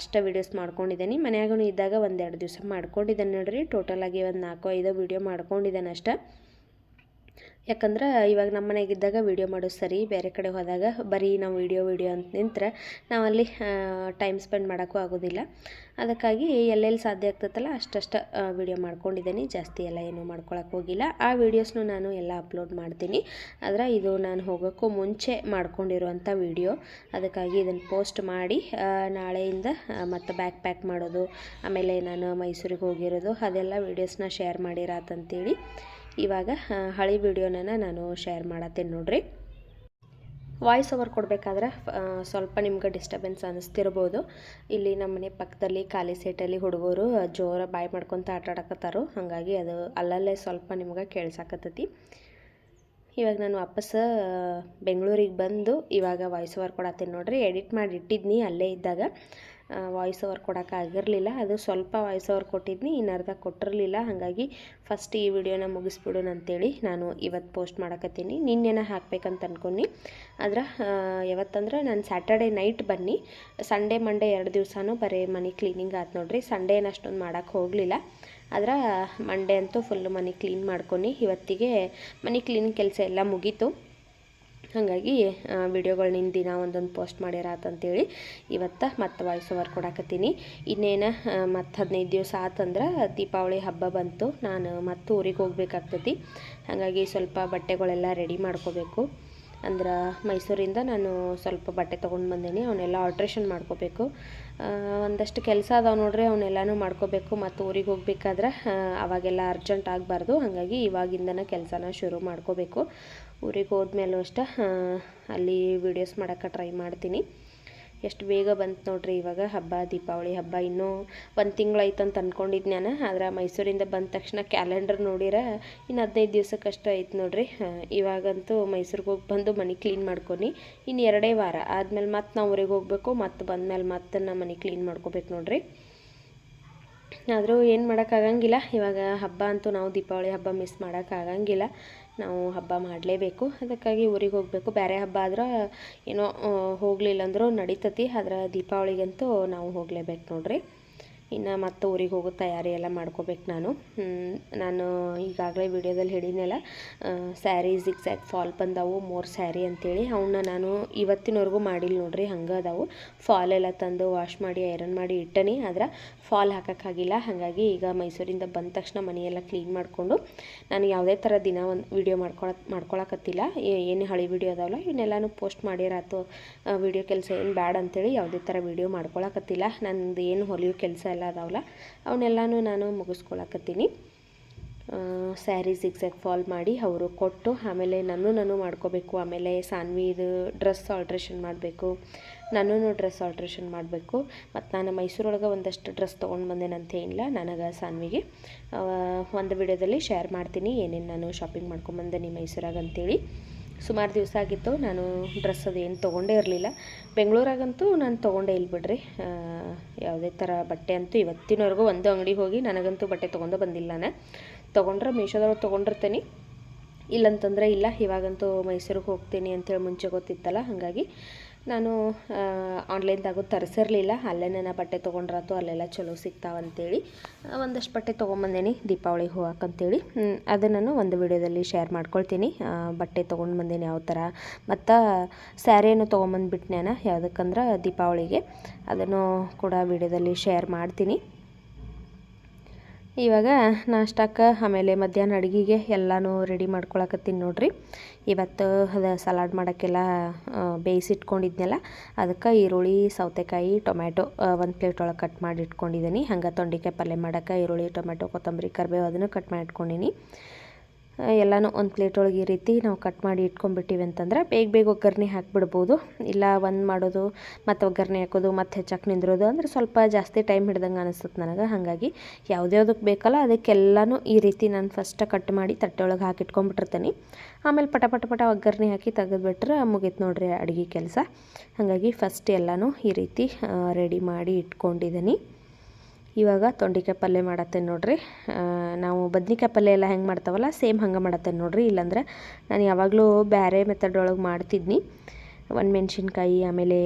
ಅಷ್ಟು ವೀಡಿಯೋಸ್ ಮಾಡ್ಕೊಂಡಿದ್ದೀನಿ ಮನೆಯಾಗೂ ಇದ್ದಾಗ ಒಂದೆರಡು ದಿವಸ ಮಾಡ್ಕೊಂಡಿದ್ದೇನೆ ನೋಡ್ರಿ. ಟೋಟಲಾಗಿ ಒಂದು ನಾಲ್ಕು, ಐದು ವೀಡಿಯೋ ಮಾಡ್ಕೊಂಡಿದ್ದೇನೆ ಅಷ್ಟೇ. ಯಾಕಂದ್ರೆ ಇವಾಗ ನಮ್ಮ ಮನೆಗಿದ್ದಾಗ ವೀಡಿಯೋ ಮಾಡೋದು ಸರಿ, ಬೇರೆ ಕಡೆ ಹೋದಾಗ ಬರೀ ನಾವು ವೀಡಿಯೋ ವೀಡಿಯೋ ಅಂತ ನಿಂತ್ರೆ ನಾವಲ್ಲಿ ಟೈಮ್ ಸ್ಪೆಂಡ್ ಮಾಡೋಕ್ಕೂ ಆಗೋದಿಲ್ಲ. ಅದಕ್ಕಾಗಿ ಎಲ್ಲೆಲ್ಲಿ ಸಾಧ್ಯ ಆಗ್ತೈತಲ್ಲ ಅಷ್ಟಷ್ಟು ವೀಡಿಯೋ ಮಾಡ್ಕೊಂಡಿದ್ದೀನಿ. ಜಾಸ್ತಿ ಎಲ್ಲ ಏನೂ ಮಾಡ್ಕೊಳಕ್ಕೆ ಹೋಗಿಲ್ಲ. ಆ ವೀಡಿಯೋಸ್ನು ನಾನು ಎಲ್ಲ ಅಪ್ಲೋಡ್ ಮಾಡ್ತೀನಿ. ಆದರೆ ಇದು ನಾನು ಹೋಗೋಕ್ಕೂ ಮುಂಚೆ ಮಾಡ್ಕೊಂಡಿರುವಂಥ ವೀಡಿಯೋ ಅದಕ್ಕಾಗಿ ಇದನ್ನು ಪೋಸ್ಟ್ ಮಾಡಿ ನಾಳೆಯಿಂದ ಮತ್ತು ಬ್ಯಾಕ್ ಪ್ಯಾಕ್ ಮಾಡೋದು, ಆಮೇಲೆ ನಾನು ಮೈಸೂರಿಗೆ ಹೋಗಿರೋದು, ಅದೆಲ್ಲ ವೀಡಿಯೋಸ್ನ ಶೇರ್ ಮಾಡಿರಾತಂತೇಳಿ ಇವಾಗ ಹಳೆ ವಿಡಿಯೋನ ನಾನು ಶೇರ್ ಮಾಡತ್ತೇನೆ ನೋಡ್ರಿ. ವಾಯ್ಸ್ ಓವರ್ ಕೊಡಬೇಕಾದ್ರೆ ಸ್ವಲ್ಪ ನಿಮ್ಗೆ ಡಿಸ್ಟರ್ಬೆನ್ಸ್ ಅನ್ನಿಸ್ತಿರ್ಬೋದು ಇಲ್ಲಿ ನಮ್ಮನೆ ಪಕ್ಕದಲ್ಲಿ ಖಾಲಿ ಸೀಟಲ್ಲಿ ಹುಡುಗರು ಜೋರ ಬಾಯಿ ಮಾಡ್ಕೊತ ಆಟಾಡಕತ್ತಾರು ಹಾಗಾಗಿ ಅದು ಅಲ್ಲಲ್ಲೇ ಸ್ವಲ್ಪ ನಿಮ್ಗೆ ಕೇಳ್ಸಾಕತ್ತೈತಿ. ಇವಾಗ ನಾನು ವಾಪಸ್ ಬೆಂಗಳೂರಿಗೆ ಬಂದು ಇವಾಗ ವಾಯ್ಸ್ ಓವರ್ ಕೊಡತ್ತೀನಿ ನೋಡ್ರಿ. ಎಡಿಟ್ ಮಾಡಿ ಇಟ್ಟಿದ್ನಿ, ಅಲ್ಲೇ ಇದ್ದಾಗ. ವಾಯ್ಸ್ ಓವರ್ ಕೊಡೋಕ್ಕಾಗಿರಲಿಲ್ಲ ಅದು ಸ್ವಲ್ಪ ವಾಯ್ಸ್ ಓವರ್ ಕೊಟ್ಟಿದ್ನಿ ಇನ್ನು ಅರ್ಧ ಕೊಟ್ಟಿರಲಿಲ್ಲ. ಹಾಗಾಗಿ ಫಸ್ಟ್ ಈ ವಿಡಿಯೋನ ಮುಗಿಸ್ಬಿಡೋಣ ಅಂತೇಳಿ ನಾನು ಇವತ್ತು ಪೋಸ್ಟ್ ಮಾಡಕತ್ತೀನಿ. ನಿನ್ನೆನ ಹಾಕ್ಬೇಕಂತ ಅನ್ಕೊಂಡಿ ಆದ್ರೆ ಯಾವತ್ತಂದ್ರೆ ನಾನು ಸ್ಯಾಟರ್ಡೇ ನೈಟ್ ಬನ್ನಿ. ಸಂಡೇ ಮಂಡೇ ಎರಡು ದಿವಸನೂ ಬರೀ ಮನೆ ಕ್ಲೀನಿಂಗ್ ಆಯ್ತು ನೋಡ್ರಿ. ಸಂಡೇ ಅಷ್ಟೊಂದು ಮಾಡೋಕ್ಕೆ ಹೋಗಲಿಲ್ಲ. ಆದ್ರೆ ಮಂಡೇ ಅಂತೂ ಫುಲ್ಲು ಮನೆ ಕ್ಲೀನ್ ಮಾಡ್ಕೊಂಡು ಇವತ್ತಿಗೆ ಮನೆ ಕ್ಲೀನ್ ಕೆಲಸ ಎಲ್ಲ ಮುಗೀತು. ಹಾಗಾಗಿ ವಿಡಿಯೋಗಳನ್ನ ದಿನ ಒಂದೊಂದು ಪೋಸ್ಟ್ ಮಾಡ್ಯಾರಾತಂತೇಳಿ ಇವತ್ತು ಮತ್ತೆ ವಾಯ್ಸ್ ಓವರ್ ಕೊಡಾಕತ್ತೀನಿ. ಇನ್ನೇನು ಮತ್ತು ಹದಿನೈದು ದಿವಸ ಆತಂದ್ರೆ ದೀಪಾವಳಿ ಹಬ್ಬ ಬಂತು, ನಾನು ಮತ್ತು ಊರಿಗೆ ಹೋಗ್ಬೇಕಾಗ್ತತಿ. ಹಾಗಾಗಿ ಸ್ವಲ್ಪ ಬಟ್ಟೆಗಳೆಲ್ಲ ರೆಡಿ ಮಾಡ್ಕೋಬೇಕು. ಅಂದ್ರೆ ಮೈಸೂರಿಂದ ನಾನು ಸ್ವಲ್ಪ ಬಟ್ಟೆ ತೊಗೊಂಡು ಬಂದೀನಿ ಅವನ್ನೆಲ್ಲ ಆಲ್ಟ್ರೇಷನ್ ಮಾಡ್ಕೋಬೇಕು. ಒಂದಷ್ಟು ಕೆಲಸ ಅದಾವೆ ನೋಡ್ರಿ ಅವನ್ನೆಲ್ಲನೂ ಮಾಡ್ಕೋಬೇಕು. ಮತ್ತು ಊರಿಗೆ ಹೋಗ್ಬೇಕಾದ್ರೆ ಅವಾಗೆಲ್ಲ ಅರ್ಜೆಂಟ್ ಆಗಬಾರ್ದು. ಹಾಗಾಗಿ ಇವಾಗಿಂದನೇ ಕೆಲಸನ ಶುರು ಮಾಡ್ಕೋಬೇಕು. ಊರಿಗೆ ಹೋದ್ಮೇಲೂ ಅಷ್ಟೇ ಅಲ್ಲಿ ವೀಡಿಯೋಸ್ ಮಾಡೋಕ್ಕೆ ಟ್ರೈ ಮಾಡ್ತೀನಿ. ಎಷ್ಟು ಬೇಗ ಬಂತು ನೋಡ್ರಿ ಇವಾಗ ಹಬ್ಬ, ದೀಪಾವಳಿ ಹಬ್ಬ. ಇನ್ನೂ ಒಂದು ತಿಂಗಳಾಯ್ತು ಅಂತ ಅಂದ್ಕೊಂಡಿದ್ದು ನಾನು, ಆದ್ರೆ ಮೈಸೂರಿಂದ ಬಂದ ತಕ್ಷಣ ಕ್ಯಾಲೆಂಡರ್ ನೋಡಿರ ಇನ್ನು ಹದಿನೈದು ದಿವ್ಸಕ್ಕಷ್ಟು ಐತೆ ನೋಡ್ರಿ. ಇವಾಗಂತೂ ಮೈಸೂರಿಗೆ ಹೋಗಿ ಬಂದು ಮನೆ ಕ್ಲೀನ್ ಮಾಡ್ಕೊನಿ. ಇನ್ನು ಎರಡೇ ವಾರ. ಆದಮೇಲೆ ಮತ್ತೆ ನಾವು ಊರಿಗೆ ಹೋಗಬೇಕು, ಮತ್ತೆ ಬಂದಮೇಲೆ ಮತ್ತೆ ನಮ್ಮ ಮನೆ ಕ್ಲೀನ್ ಮಾಡ್ಕೋಬೇಕು ನೋಡ್ರಿ. ಆದರೂ ಏನು ಮಾಡೋಕ್ಕಾಗಂಗಿಲ್ಲ ಇವಾಗ ಹಬ್ಬ ಅಂತೂ ನಾವು ದೀಪಾವಳಿ ಹಬ್ಬ ಮಿಸ್ ಮಾಡೋಕ್ಕಾಗಂಗಿಲ್ಲ ನಾವು ಹಬ್ಬ ಮಾಡಲೇಬೇಕು. ಅದಕ್ಕಾಗಿ ಊರಿಗೆ ಹೋಗಬೇಕು. ಬೇರೆ ಹಬ್ಬ ಆದ್ರೆ ಏನೋ ಹೋಗಲಿಲ್ಲ ಅಂದರೂ ನಡೀತತಿ. ಆದ್ರೆ ದೀಪಾವಳಿಗಂತೂ ನಾವು ಹೋಗಲೇಬೇಕು ನೋಡ್ರಿ. ಇನ್ನು ಮತ್ತೆ ಊರಿಗೆ ಹೋಗೋ ತಯಾರಿ ಎಲ್ಲ ಮಾಡ್ಕೋಬೇಕು ನಾನು. ನಾನು ಈಗಾಗಲೇ ವಿಡಿಯೋದಲ್ಲಿ ಹೇಳಿದ್ನಲ್ಲ ಸ್ಯಾರಿ ಎಕ್ಸಾಕ್ಟ್ ಫಾಲ್ ಬಂದವು ಮೋರ್ ಸ್ಯಾರಿ ಅಂತೇಳಿ. ಅವನ್ನ ನಾನು ಇವತ್ತಿನವರೆಗೂ ಮಾಡಿಲ್ಲ ನೋಡ್ರಿ, ಹಂಗೆ ಅದಾವು. ಫಾಲ್ ಎಲ್ಲ ತಂದು ವಾಶ್ ಮಾಡಿ ಐರನ್ ಮಾಡಿ ಇಟ್ಟನಿ. ಆದ್ರೆ ಫಾಲ್ ಹಾಕೋಕ್ಕಾಗಿಲ್ಲ. ಹಾಗಾಗಿ ಈಗ ಮೈಸೂರಿಂದ ಬಂದ ತಕ್ಷಣ ಮನೆಯೆಲ್ಲ ಕ್ಲೀನ್ ಮಾಡಿಕೊಂಡು ನಾನು ಯಾವುದೇ ಥರ ದಿನ ಒಂದು ವಿಡಿಯೋ ಮಾಡ್ಕೊಳಕ್ಕೆ ಮಾಡ್ಕೊಳಕತ್ತಿಲ್ಲ. ಏನು ಹಳೆ ವಿಡಿಯೋ ಅದಾವಲ್ಲ, ಇವನ್ನೆಲ್ಲನೂ ಪೋಸ್ಟ್ ಮಾಡಿರಾತು ವಿಡಿಯೋ ಕೆಲಸ ಏನು ಬ್ಯಾಡ್ ಅಂತೇಳಿ ಯಾವುದೇ ಥರ ವಿಡಿಯೋ ಮಾಡ್ಕೊಳಕತ್ತಿಲ್ಲ. ನಂದು ಏನು ಹೊಲಿಯೋ ಕೆಲಸ ಎಲ್ಲ ಅದಾವಲ್ಲ ಅವನ್ನೆಲ್ಲನೂ ನಾನು ಮುಗಿಸ್ಕೊಳಕತ್ತೀನಿ. ಸ್ಯಾರಿ ಜಿಗ್ಸಾಗ್ ಫಾಲ್ ಮಾಡಿ ಅವರು ಕೊಟ್ಟು ಆಮೇಲೆ ನಾನು ನಾನು ಮಾಡ್ಕೋಬೇಕು. ಆಮೇಲೆ ಸಾನ್ವಿದು ಡ್ರೆಸ್ ಆಲ್ಟ್ರೇಷನ್ ಮಾಡಬೇಕು. ನಾನು ಡ್ರೆಸ್ ಆಲ್ಟ್ರೇಷನ್ ಮಾಡಬೇಕು. ಮತ್ತು ನಾನು ಮೈಸೂರೊಳಗೆ ಒಂದಷ್ಟು ಡ್ರೆಸ್ ತೊಗೊಂಡು ಬಂದೇನಂತ ಏನಿಲ್ಲ. ನನಗೆ ಸಾನ್ವಿಗೆ ಒಂದು ವಿಡಿಯೋದಲ್ಲಿ ಶೇರ್ ಮಾಡ್ತೀನಿ ಏನೇನು ನಾನು ಶಾಪಿಂಗ್ ಮಾಡ್ಕೊಂಬಂದೇನಿ ಮೈಸೂರಾಗ ಅಂತೇಳಿ. ಸುಮಾರು ದಿವಸ ಆಗಿತ್ತು. ನಾನು ಡ್ರೆಸ್ ಅದು ಏನು ತೊಗೊಂಡೇ ಇರಲಿಲ್ಲ. ಬೆಂಗಳೂರಾಗಂತೂ ನಾನು ತೊಗೊಂಡೇ ಇಲ್ಲ ಬಿಡ್ರಿ. ಯಾವುದೇ ಥರ ಬಟ್ಟೆ ಅಂತೂ ಇವತ್ತಿನವರೆಗೂ ಒಂದು ಅಂಗಡಿಗೆ ಹೋಗಿ ನನಗಂತೂ ಬಟ್ಟೆ ತೊಗೊಂಡು ಬಂದಿಲ್ಲ ನಾನು. ತೊಗೊಂಡ್ರೆ ಮೀಶೋದೊಳಗೆ ತೊಗೊಂಡಿರ್ತೀನಿ. ಇಲ್ಲಂತಂದರೆ ಇಲ್ಲ, ಇವಾಗಂತೂ ಮೈಸೂರಿಗೆ ಹೋಗ್ತೀನಿ ಅಂತೇಳಿ ಮುಂಚೆ ಗೊತ್ತಿತ್ತಲ್ಲ, ಹಾಗಾಗಿ ನಾನು ಆನ್ಲೈನ್ದಾಗೂ ತರಿಸಿರಲಿಲ್ಲ. ಅಲ್ಲೇ ನಾನು ಬಟ್ಟೆ ತೊಗೊಂಡ್ರಾತು ಅಲ್ಲೆಲ್ಲ ಚಲೋ ಸಿಗ್ತಾವಂತೇಳಿ. ಒಂದಷ್ಟು ಬಟ್ಟೆ ತೊಗೊಂಬಂದೇನಿ, ದೀಪಾವಳಿ ಹೋಗಕ್ಕಂತೇಳಿ ಅದು ನಾನು ಒಂದು ವಿಡಿಯೋದಲ್ಲಿ ಶೇರ್ ಮಾಡ್ಕೊಳ್ತೀನಿ. ಬಟ್ಟೆ ತೊಗೊಂಡು ಬಂದೇನಿ ಯಾವ ಥರ ಮತ್ತು ಸ್ಯಾರಿಯನ್ನು ತೊಗೊಂಬಂದ್ಬಿಟ್ನ್ಯಾನ, ಯಾವುದಕ್ಕಂದ್ರೆ ದೀಪಾವಳಿಗೆ. ಅದನ್ನು ಕೂಡ ವಿಡಿಯೋದಲ್ಲಿ ಶೇರ್ ಮಾಡ್ತೀನಿ. ಇವಾಗ ನಾಷ್ಟಕ್ಕೆ ಆಮೇಲೆ ಮಧ್ಯಾಹ್ನ ಅಡುಗೆಗೆ ಎಲ್ಲನೂ ರೆಡಿ ಮಾಡ್ಕೊಳಕತ್ತೀನಿ ನೋಡಿರಿ. ಇವತ್ತು ಅದು ಸಲಾಡ್ ಮಾಡೋಕ್ಕೆಲ್ಲ ಬೇಯಿಸಿಟ್ಕೊಂಡಿದ್ನಲ್ಲ ಅದಕ್ಕೆ ಈರುಳ್ಳಿ ಸೌತೆಕಾಯಿ ಟೊಮ್ಯಾಟೊ ಒಂದು ಪ್ಲೇಟ್ ಒಳಗೆ ಕಟ್ ಮಾಡಿ ಇಟ್ಕೊಂಡಿದ್ದೀನಿ ಹಂಗೆ ತೊಂಡೆಕಾಯಿ ಪಲ್ಯ ಮಾಡೋಕ್ಕೆ ಈರುಳ್ಳಿ ಟೊಮ್ಯಾಟೊ ಕೊತ್ತಂಬರಿ ಕರಿಬೇವು ಅದನ್ನು ಕಟ್ ಮಾಡಿ ಇಟ್ಕೊಂಡಿನಿ ಆ, ಎಲ್ಲನೂ ಒಂದು ಪ್ಲೇಟ್ ಒಳಗೆ ಈ ರೀತಿ ನಾವು ಕಟ್ ಮಾಡಿ ಇಟ್ಕೊಂಡ್ಬಿಟ್ಟಿವಿ ಅಂತಂದ್ರೆ ಬೇಗ ಬೇಗ ಒಗ್ಗರಣೆ ಹಾಕಿಬಿಡ್ಬೋದು. ಇಲ್ಲ ಒಂದು ಮಾಡೋದು, ಮತ್ತು ಒಗ್ಗರಣೆ ಹಾಕೋದು, ಮತ್ತು ಹೆಚ್ಚಕ್ಕೆ ನಿಂದ್ರೋದು ಅಂದ್ರೆ ಸ್ವಲ್ಪ ಜಾಸ್ತಿ ಟೈಮ್ ಹಿಡ್ದಂಗೆ ಅನಿಸುತ್ತೆ ನನಗೆ. ಹಾಗಾಗಿ ಯಾವ್ದ್ಯಾವ್ದಕ್ಕೆ ಬೇಕಲ್ಲ ಅದಕ್ಕೆಲ್ಲನೂ ಈ ರೀತಿ ನಾನು ಫಸ್ಟ್ ಕಟ್ ಮಾಡಿ ತಟ್ಟೆ ಒಳಗೆ ಹಾಕಿ ಇಟ್ಕೊಂಡ್ಬಿಟ್ಟಿರ್ತೀನಿ. ಆಮೇಲೆ ಪಟ ಪಟ ಪಟ ಒಗ್ಗರಣೆ ಹಾಕಿ ತೆಗೆದ್ಬಿಟ್ರೆ ಮುಗೀತು ನೋಡ್ರಿ ಅಡುಗೆ ಕೆಲಸ. ಹಾಗಾಗಿ ಫಸ್ಟ್ ಎಲ್ಲನೂ ಈ ರೀತಿ ರೆಡಿ ಮಾಡಿ ಇಟ್ಕೊಂಡಿದ್ದೀನಿ ಇವಾಗ ತೊಂಡಿಕಾಯಿ ಪಲ್ಯ ಮಾಡತ್ತೇನೆ ನೋಡಿರಿ. ನಾವು ಬದ್ನಿಕಾಯಿ ಪಲ್ಯ ಎಲ್ಲ ಹೆಂಗೆ ಮಾಡ್ತಾವಲ್ಲ, ಸೇಮ್ ಹಂಗೆ ಮಾಡತ್ತೇನೆ ನೋಡಿರಿ. ಇಲ್ಲಾಂದ್ರೆ ನಾನು ಯಾವಾಗಲೂ ಬೇರೆ ಮೆಥಡ್ ಒಳಗೆ ಮಾಡ್ತಿದ್ನಿ. ಒಂದು ಮೆಣಸಿನ್ಕಾಯಿ, ಆಮೇಲೆ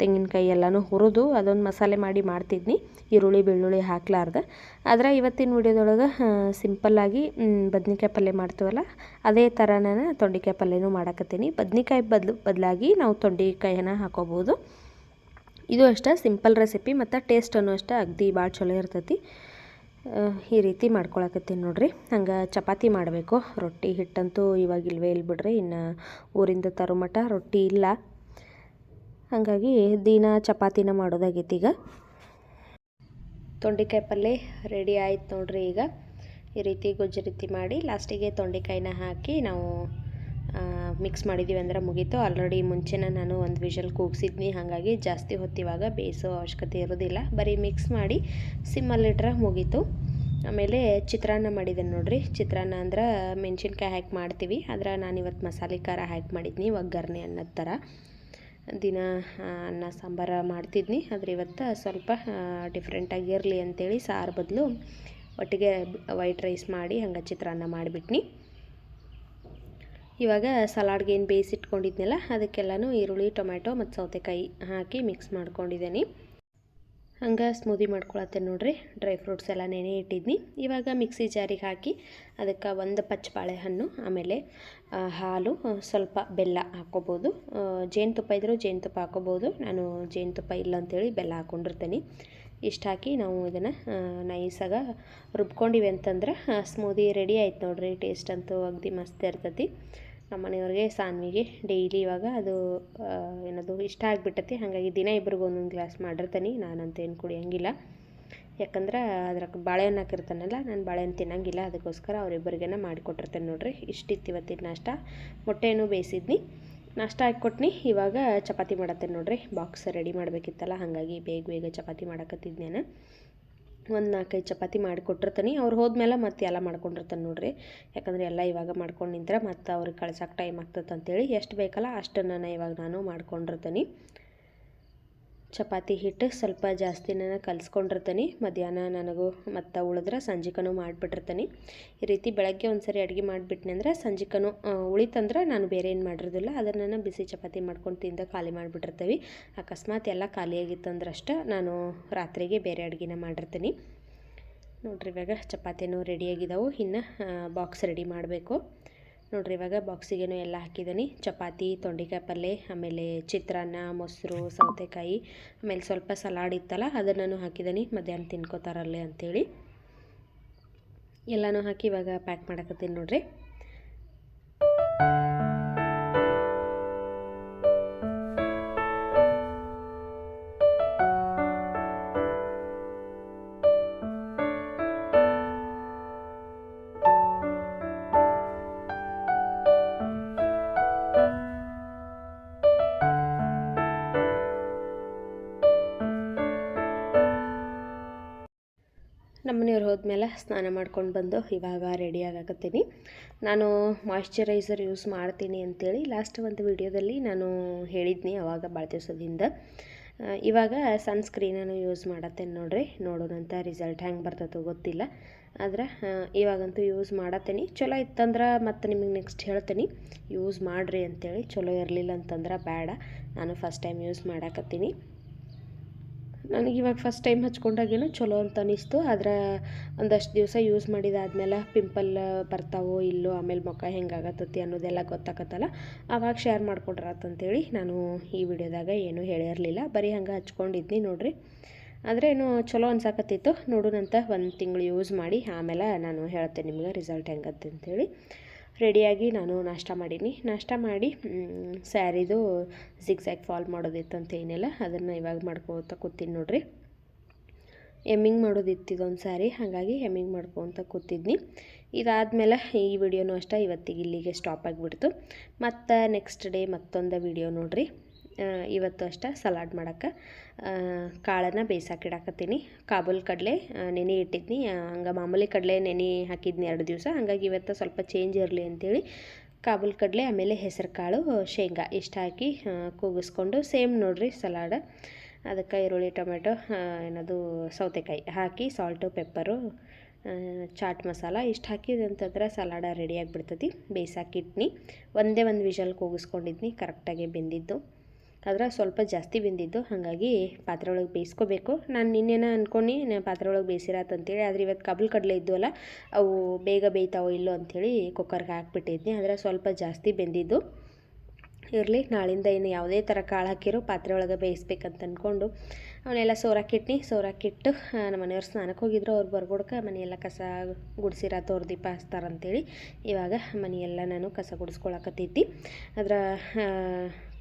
ತೆಂಗಿನಕಾಯಿ ಎಲ್ಲನೂ ಹುರಿದು ಅದೊಂದು ಮಸಾಲೆ ಮಾಡಿ ಮಾಡ್ತಿದ್ನಿ. ಈರುಳ್ಳಿ, ಬೆಳ್ಳುಳ್ಳಿ ಹಾಕ್ಲಾರ್ದೆ. ಆದರೆ ಇವತ್ತಿನ ವಿಡಿಯೋದೊಳಗೆ ಸಿಂಪಲ್ಲಾಗಿ ಬದ್ನಿಕಾಯಿ ಪಲ್ಯ ಮಾಡ್ತೀವಲ್ಲ, ಅದೇ ಥರ ನಾನು ತೊಂಡಿಕಾಯಿ ಪಲ್ಯನೂ ಮಾಡಕತ್ತೀನಿ. ಬದ್ನಿಕಾಯಿ ಬದಲು, ಬದಲಾಗಿ ನಾವು ತೊಂಡಿಕಾಯಿನ ಹಾಕೋಬೋದು. ಇದು ಅಷ್ಟೇ ಸಿಂಪಲ್ ರೆಸಿಪಿ ಮತ್ತು ಟೇಸ್ಟನ್ನು ಅಷ್ಟೇ, ಅಗ್ದಿ ಭಾಳ ಚಲೋ ಇರ್ತೈತಿ. ಈ ರೀತಿ ಮಾಡ್ಕೊಳಕತ್ತೀನಿ ನೋಡಿರಿ. ಹಂಗೆ ಚಪಾತಿ ಮಾಡಬೇಕು. ರೊಟ್ಟಿ ಹಿಟ್ಟಂತೂ ಇವಾಗ ಇಲ್ವೇ ಇಲ್ಲ ಇನ್ನು ಊರಿಂದ ತರೋ ಮಠ ರೊಟ್ಟಿ ಇಲ್ಲ. ಹಾಗಾಗಿ ದಿನ ಚಪಾತಿನ ಮಾಡೋದಾಗೈತಿ ಈಗ. ತೊಂಡೆಕಾಯಿ ಪಲ್ಯ ರೆಡಿ ಆಯ್ತು ನೋಡಿರಿ ಈಗ. ಈ ರೀತಿ ಗೊಜ್ಜು ರೀತಿ ಮಾಡಿ ಲಾಸ್ಟಿಗೆ ತೊಂಡೆಕಾಯಿನ ಹಾಕಿ ನಾವು ಮಿಕ್ಸ್ ಮಾಡಿದ್ದೀವಿ ಅಂದ್ರೆ ಮುಗೀತು. ಆಲ್ರೆಡಿ ಮುಂಚೆನೇ ನಾನು ಒಂದು ವಿಷಲ್ ಕೂಗಿಸಿದ್ನಿ. ಹಾಗಾಗಿ ಜಾಸ್ತಿ ಹೊತ್ತಿವಾಗ ಬೇಯಿಸೋ ಅವಶ್ಯಕತೆ ಇರೋದಿಲ್ಲ. ಬರೀ ಮಿಕ್ಸ್ ಮಾಡಿ ಸಿಮ್ಮಲ್ಲಿಟ್ರೆ ಮುಗೀತು. ಆಮೇಲೆ ಚಿತ್ರಾನ್ನ ಮಾಡಿದೆ ನೋಡಿರಿ. ಚಿತ್ರಾನ್ನ ಅಂದ್ರೆ ಮೆಣಸಿನ್ಕಾಯಿ ಹಾಕಿ ಮಾಡ್ತೀವಿ. ಆದ್ರೆ ನಾನು ಇವತ್ತು ಮಸಾಲೆ ಖಾರ ಹಾಕಿ ಮಾಡಿದ್ನಿ. ಒಗ್ಗರಣೆ ಅನ್ನೋದು ಥರ ದಿನ ಅನ್ನ, ಸಾಂಬಾರು ಮಾಡ್ತಿದ್ನಿ. ಆದರೆ ಇವತ್ತು ಸ್ವಲ್ಪ ಡಿಫ್ರೆಂಟಾಗಿರಲಿ ಅಂಥೇಳಿ ಸಾರು ಬದಲು ಒಟ್ಟಿಗೆ ವೈಟ್ ರೈಸ್ ಮಾಡಿ ಹಂಗೆ ಚಿತ್ರಾನ್ನ ಮಾಡಿಬಿಟ್ನಿ. ಇವಾಗ ಸಲಾಡ್ಗೆ ಏನು ಬೇಯಿಸಿಟ್ಕೊಂಡಿದ್ನಲ್ಲ ಅದಕ್ಕೆಲ್ಲನೂ ಈರುಳ್ಳಿ, ಟೊಮ್ಯಾಟೊ ಮತ್ತು ಸೌತೆಕಾಯಿ ಹಾಕಿ ಮಿಕ್ಸ್ ಮಾಡ್ಕೊಂಡಿದ್ದೀನಿ. ಹಂಗೆ ಸ್ಮೂದಿ ಮಾಡ್ಕೊಳತ್ತೆ ನೋಡ್ರಿ, ಡ್ರೈ ಫ್ರೂಟ್ಸ್ ಎಲ್ಲ ನೆನೆ ಇಟ್ಟಿದ್ನಿ. ಇವಾಗ ಮಿಕ್ಸಿ ಜಾರಿಗೆ ಹಾಕಿ ಅದಕ್ಕೆ ಒಂದು ಪಚ್ಚ ಬಾಳೆಹಣ್ಣು ಆಮೇಲೆ ಹಾಲು ಸ್ವಲ್ಪ ಬೆಲ್ಲ ಹಾಕ್ಕೋಬೋದು. ಜೇನುತುಪ್ಪ ಇದ್ದರೂ ಜೇನುತುಪ್ಪ ಹಾಕ್ಕೋಬೋದು. ನಾನು ಜೇನುತುಪ್ಪ ಇಲ್ಲ ಅಂತೇಳಿ ಬೆಲ್ಲ ಹಾಕ್ಕೊಂಡಿರ್ತೀನಿ. ಇಷ್ಟು ಹಾಕಿ ನಾವು ಇದನ್ನು ನೈಸಾಗ ರುಬ್ಕೊಂಡಿವಿ ಅಂತಂದ್ರೆ ಸ್ಮೂದಿ ರೆಡಿ ಆಯ್ತು ನೋಡ್ರಿ, ಟೇಸ್ಟ್ ಅಂತೂ ಅಗದಿ ಮಸ್ತ್ ಇರ್ತೈತಿ. ನಮ್ಮ ಮನೆಯವ್ರಿಗೆ ಸಾನ್ವಿಗೆ ಡೈಲಿ ಇವಾಗ ಅದು ಏನದು ಇಷ್ಟ ಆಗಿಬಿಟ್ಟತಿ. ಹಾಗಾಗಿ ದಿನ ಇಬ್ರಿಗೆ ಒಂದೊಂದು ಗ್ಲಾಸ್ ಮಾಡಿರ್ತೀನಿ. ನಾನಂತ ಏನು ಕುಡಿಯೋಂಗಿಲ್ಲ. ಯಾಕಂದ್ರೆ ಅದ್ರಾಗ ಬಾಳೆಹಣ್ಣು ಹಾಕಿರ್ತಾನಲ್ಲ, ನಾನು ಬಾಳೆಹಣ್ಣು ತಿನ್ನಂಗಿಲ್ಲ. ಅದಕ್ಕೋಸ್ಕರ ಅವರಿಬ್ಬರಿಗೇನ ಮಾಡಿಕೊಟ್ಟಿರ್ತೇನೆ ನೋಡಿರಿ. ಇಷ್ಟಿತ್ತು ಇವತ್ತಿನ ನಾಷ್ಟ. ಮೊಟ್ಟೆಯೂ ಬೇಯಿಸಿದ್ನಿ. ನಾಷ್ಟ ಹಾಕ್ಕೊಟ್ನಿ. ಇವಾಗ ಚಪಾತಿ ಮಾಡತ್ತೇನೆ ನೋಡಿರಿ. ಬಾಕ್ಸ್ ರೆಡಿ ಮಾಡಬೇಕಿತ್ತಲ್ಲ, ಹಾಗಾಗಿ ಬೇಗ ಬೇಗ ಚಪಾತಿ ಮಾಡಕತ್ತಿದ್ದೆ ನಾನು ಒಂದು ನಾಲ್ಕೈದು ಚಪಾತಿ ಮಾಡಿಕೊಟ್ಟಿರ್ತೀನಿ. ಅವ್ರು ಹೋದ್ಮೇಲೆ ಮತ್ತೆ ಎಲ್ಲ ಮಾಡ್ಕೊಂಡಿರ್ತಾನೆ ನೋಡ್ರಿ. ಯಾಕಂದರೆ ಎಲ್ಲ ಇವಾಗ ಮಾಡ್ಕೊಂಡು ನಿಂತ್ರೆ ಮತ್ತೆ ಅವ್ರಿಗೆ ಕಳ್ಸೋಕೆ ಟೈಮ್ ಆಗ್ತದೆ ಅಂತೇಳಿ. ಎಷ್ಟು ಬೇಕಲ್ಲ ಅಷ್ಟನ್ನು ಇವಾಗ ನಾನು ಮಾಡ್ಕೊಂಡಿರ್ತೀನಿ. ಚಪಾತಿ ಹಿಟ್ಟು ಸ್ವಲ್ಪ ಜಾಸ್ತಿನ ಕಲಿಸ್ಕೊಂಡಿರ್ತೀನಿ. ಮಧ್ಯಾಹ್ನ ನನಗೂ ಮತ್ತು ಉಳಿದ್ರೆ ಸಂಜಿಕನೂ ಮಾಡಿಬಿಟ್ಟಿರ್ತೀನಿ. ಈ ರೀತಿ ಬೆಳಗ್ಗೆ ಒಂದು ಸರಿ ಅಡುಗೆ ಮಾಡಿಬಿಟ್ನಿ ಅಂದರೆ ಸಂಜಿಕನು ಉಳಿತಂದ್ರೆ ನಾನು ಬೇರೆ ಏನು ಮಾಡಿರೋದಿಲ್ಲ. ಅದನ್ನು ಬಿಸಿ ಚಪಾತಿ ಮಾಡ್ಕೊಂಡು ತಿಂದ ಖಾಲಿ ಮಾಡಿಬಿಟ್ಟಿರ್ತೀವಿ. ಅಕಸ್ಮಾತ್ ಎಲ್ಲ ಖಾಲಿಯಾಗಿತ್ತಂದ್ರೆ ಅಷ್ಟೇ ನಾನು ರಾತ್ರಿಗೆ ಬೇರೆ ಅಡುಗೆನ ಮಾಡಿರ್ತೀನಿ. ನೋಡ್ರಿ ಇವಾಗ ಚಪಾತಿನೂ ರೆಡಿಯಾಗಿದ್ದಾವೆ ಇನ್ನು ಬಾಕ್ಸ್ ರೆಡಿ ಮಾಡಬೇಕು. ನೋಡ್ರಿ, ಇವಾಗ ಬಾಕ್ಸಿಗೇನು ಎಲ್ಲ ಹಾಕಿದ್ದೀನಿ. ಚಪಾತಿ, ತೊಂಡೆಕಾಯಿ ಪಲ್ಯ ಆಮೇಲೆ ಚಿತ್ರಾನ್ನ, ಮೊಸರು, ಸೌತೆಕಾಯಿ, ಆಮೇಲೆ ಸ್ವಲ್ಪ ಸಲಾಡ್ ಇತ್ತಲ್ಲ, ಅದನ್ನು ಹಾಕಿದ್ದೀನಿ. ಮಧ್ಯಾಹ್ನ ತಿನ್ಕೋತಾರಲ್ಲೇ ಅಂಥೇಳಿ ಎಲ್ಲನೂ ಹಾಕಿ ಇವಾಗ ಪ್ಯಾಕ್ ಮಾಡಕತ್ತೀನಿ ನೋಡ್ರಿ. ಹೋದ್ಮೇಲೆ ಸ್ನಾನ ಮಾಡ್ಕೊಂಡು ಬಂದು ಇವಾಗ ರೆಡಿ ಆಗಕತ್ತೀನಿ. ನಾನು ಮಾಯ್ಶ್ಚರೈಸರ್ ಯೂಸ್ ಮಾಡ್ತೀನಿ ಅಂತೇಳಿ ಲಾಸ್ಟ್ ಒಂದು ವಿಡಿಯೋದಲ್ಲಿ ನಾನು ಹೇಳಿದ್ನಿ ಅವಾಗ ಭಾಳ ದಿವಸದಿಂದ. ಇವಾಗ ಸನ್ಸ್ಕ್ರೀನನ್ನು ಯೂಸ್ ಮಾಡತ್ತೇನೆ ನೋಡ್ರಿ. ನೋಡೋಣಂತ ರಿಸಲ್ಟ್ ಹೆಂಗೆ ಬರ್ತದೋ ಗೊತ್ತಿಲ್ಲ. ಆದ್ರೆ ಇವಾಗಂತೂ ಯೂಸ್ ಮಾಡತ್ತೇನೆ. ಚಲೋ ಇತ್ತಂದ್ರೆ ಮತ್ತೆ ನಿಮಗೆ ನೆಕ್ಸ್ಟ್ ಹೇಳ್ತೀನಿ. ಯೂಸ್ ಮಾಡಿರಿ ಅಂತೇಳಿ. ಚಲೋ ಇರಲಿಲ್ಲ ಅಂತಂದ್ರೆ ಬೇಡ ನಾನು ಫಸ್ಟ್ ಟೈಮ್ ಯೂಸ್ ಮಾಡಾಕತ್ತೀನಿ. ನನಗೆ ಇವಾಗ ಫಸ್ಟ್ ಟೈಮ್ ಹಚ್ಕೊಂಡಾಗೇನು ಚಲೋ ಅಂತ ಅನಿಸ್ತು. ಆದ್ರೆ ಒಂದಷ್ಟು ದಿವಸ ಯೂಸ್ ಮಾಡಿದಾದ್ಮೇಲೆ ಪಿಂಪಲ್ ಬರ್ತಾವೋ ಇಲ್ಲೋ, ಆಮೇಲೆ ಮುಖ ಹೆಂಗಾಗತ್ತತಿ ಅನ್ನೋದೆಲ್ಲ ಗೊತ್ತಾಗತ್ತಲ್ಲ ಆವಾಗ ಶೇರ್ ಮಾಡ್ಕೊಡ್ರತ್ತಂತೇಳಿ ನಾನು ಈ ವಿಡಿಯೋದಾಗ ಏನೂ ಹೇಳಿರಲಿಲ್ಲ. ಬರೀ ಹಂಗೆ ಹಚ್ಕೊಂಡಿದ್ನಿ ನೋಡಿರಿ. ಆದರೆ ಏನು ಚಲೋ ಅನ್ಸಾಕತ್ತಿತ್ತು. ನೋಡೋಣಂತ ಒಂದು ತಿಂಗಳು ಯೂಸ್ ಮಾಡಿ, ಆಮೇಲೆ ನಾನು ಹೇಳ್ತೇನೆ ನಿಮ್ಗೆ ರಿಸಲ್ಟ್ ಹೆಂಗತ್ತೆ ಅಂತೇಳಿ ರೆಡಿಯಾಗಿ ನಾನು ನಾಷ್ಟ ಮಾಡೀನಿ. ನಾಷ್ಟ ಮಾಡಿ ಸ್ಯಾರಿದು ಜಿಗ್ಜ್ಯಾಗ್ ಫಾಲ್ ಮಾಡೋದಿತ್ತು ಅಂತ ಏನಿಲ್ಲ. ಅದನ್ನು ಇವಾಗ ಮಾಡ್ಕೋತ ಕೂತೀನಿ ನೋಡಿರಿ. ಎಮ್ಮಿಂಗ್ ಮಾಡೋದಿತ್ತು ಇದೊಂದು ಸ್ಯಾರಿ. ಹಾಗಾಗಿ ಎಮ್ಮಿಂಗ್ ಮಾಡ್ಕೊತ ಕೂತಿದ್ನಿ. ಇದಾದಮೇಲೆ ಈ ವಿಡಿಯೋನೂ ಅಷ್ಟೇ ಇವತ್ತಿಗೆ ಇಲ್ಲಿಗೆ ಸ್ಟಾಪ್ ಆಗಿಬಿಡ್ತು. ಮತ್ತು ನೆಕ್ಸ್ಟ್ ಡೇ ಮತ್ತೊಂದು ವಿಡಿಯೋ ನೋಡ್ರಿ. ಇವತ್ತು ಅಷ್ಟೇ ಸಲಾಡ್ ಮಾಡೋಕ್ಕೆ. ಕಾಳನ್ನು ಬೇಯಿಸಾಕಿಡಾಕತ್ತೀನಿ. ಕಾಬೂಲ್ ಕಡಲೆ ನೆನೆ ಇಟ್ಟಿದ್ನಿ. ಹಂಗೆ ಮಾಮೂಲಿ ಕಡಲೆ ನೆನೆ ಹಾಕಿದ್ನಿ ಎರಡು ದಿವಸ. ಹಾಗಾಗಿ ಇವತ್ತು ಸ್ವಲ್ಪ ಚೇಂಜ್ ಇರಲಿ ಅಂತೇಳಿ ಕಾಬೂಲ್ ಕಡಲೆ, ಆಮೇಲೆ ಹೆಸರುಕಾಳು, ಶೇಂಗಾ ಇಷ್ಟು ಹಾಕಿ ಕೂಗಿಸ್ಕೊಂಡು ಸೇಮ್ ನೋಡ್ರಿ ಸಲಾಡ. ಅದಕ್ಕೆ ಈರುಳ್ಳಿ, ಟೊಮೆಟೊ ಏನದು ಸೌತೆಕಾಯಿ ಹಾಕಿ ಸಾಲ್ಟು ಪೆಪ್ಪರು ಚಾಟ್ ಮಸಾಲ ಇಷ್ಟು ಹಾಕಿದೆ ಅಂತಂದ್ರೆ ಸಲಾಡ ರೆಡಿ ಆಗಿಬಿಡ್ತೈತಿ. ಬೇಯಿಸಾಕಿಟ್ನಿ. ಒಂದೇ ಒಂದು ವಿಷಲ್ ಕೂಗಿಸ್ಕೊಂಡಿದ್ನಿ ಕರೆಕ್ಟಾಗಿ ಬೆಂದಿದ್ದು. ಆದ್ರೆ ಸ್ವಲ್ಪ ಜಾಸ್ತಿ ಬೆಂದಿದ್ದು, ಹಾಗಾಗಿ ಪಾತ್ರೆ ಒಳಗೆ ಬೇಯಿಸ್ಕೋಬೇಕು. ನಾನು ನಿನ್ನೆನ ಅನ್ಕೊಂಡು ನಾನು ಪಾತ್ರೆ ಒಳಗೆ ಬೇಯಿಸಿರತ್ತೆ ಅಂತೇಳಿ, ಆದರೆ ಇವತ್ತು ಕಬಲ್ ಕಡಲೆ ಇದ್ದವಲ್ಲ ಅವು ಬೇಗ ಬೇಯ್ತಾವೋ ಇಲ್ಲೋ ಅಂಥೇಳಿ ಕುಕ್ಕರ್ಗೆ ಹಾಕ್ಬಿಟ್ಟಿದ್ನಿ. ಆದರೆ ಸ್ವಲ್ಪ ಜಾಸ್ತಿ ಬೆಂದಿದ್ದು. ಇರಲಿ, ನಾಳಿಂದ ಇನ್ನು ಯಾವುದೇ ಥರ ಕಾಳು ಹಾಕಿರೋ, ಪಾತ್ರೆ ಒಳಗೆ ಬೇಯಿಸ್ಬೇಕಂತ ಅಂದ್ಕೊಂಡು ಅವನ್ನೆಲ್ಲ ಸೋರಾಕಿಟ್ನಿ. ಸೋರಾಕಿಟ್ಟು ನಮ್ಮ ಮನೆಯವ್ರು ಸ್ನಾನಕ್ಕೆ ಹೋಗಿದ್ರು, ಅವ್ರು ಬರ್ಗೊಡ್ಕ ಮನೆಯೆಲ್ಲ ಕಸ ಗುಡಿಸಿರ ತೋರ್ ದೀಪ ಹಚ್ತಾರಂತೇಳಿ ಇವಾಗ ಮನೆಯೆಲ್ಲ ನಾನು ಕಸ ಗುಡಿಸ್ಕೊಳಕತ್ತೈತಿ ಅದ್ರ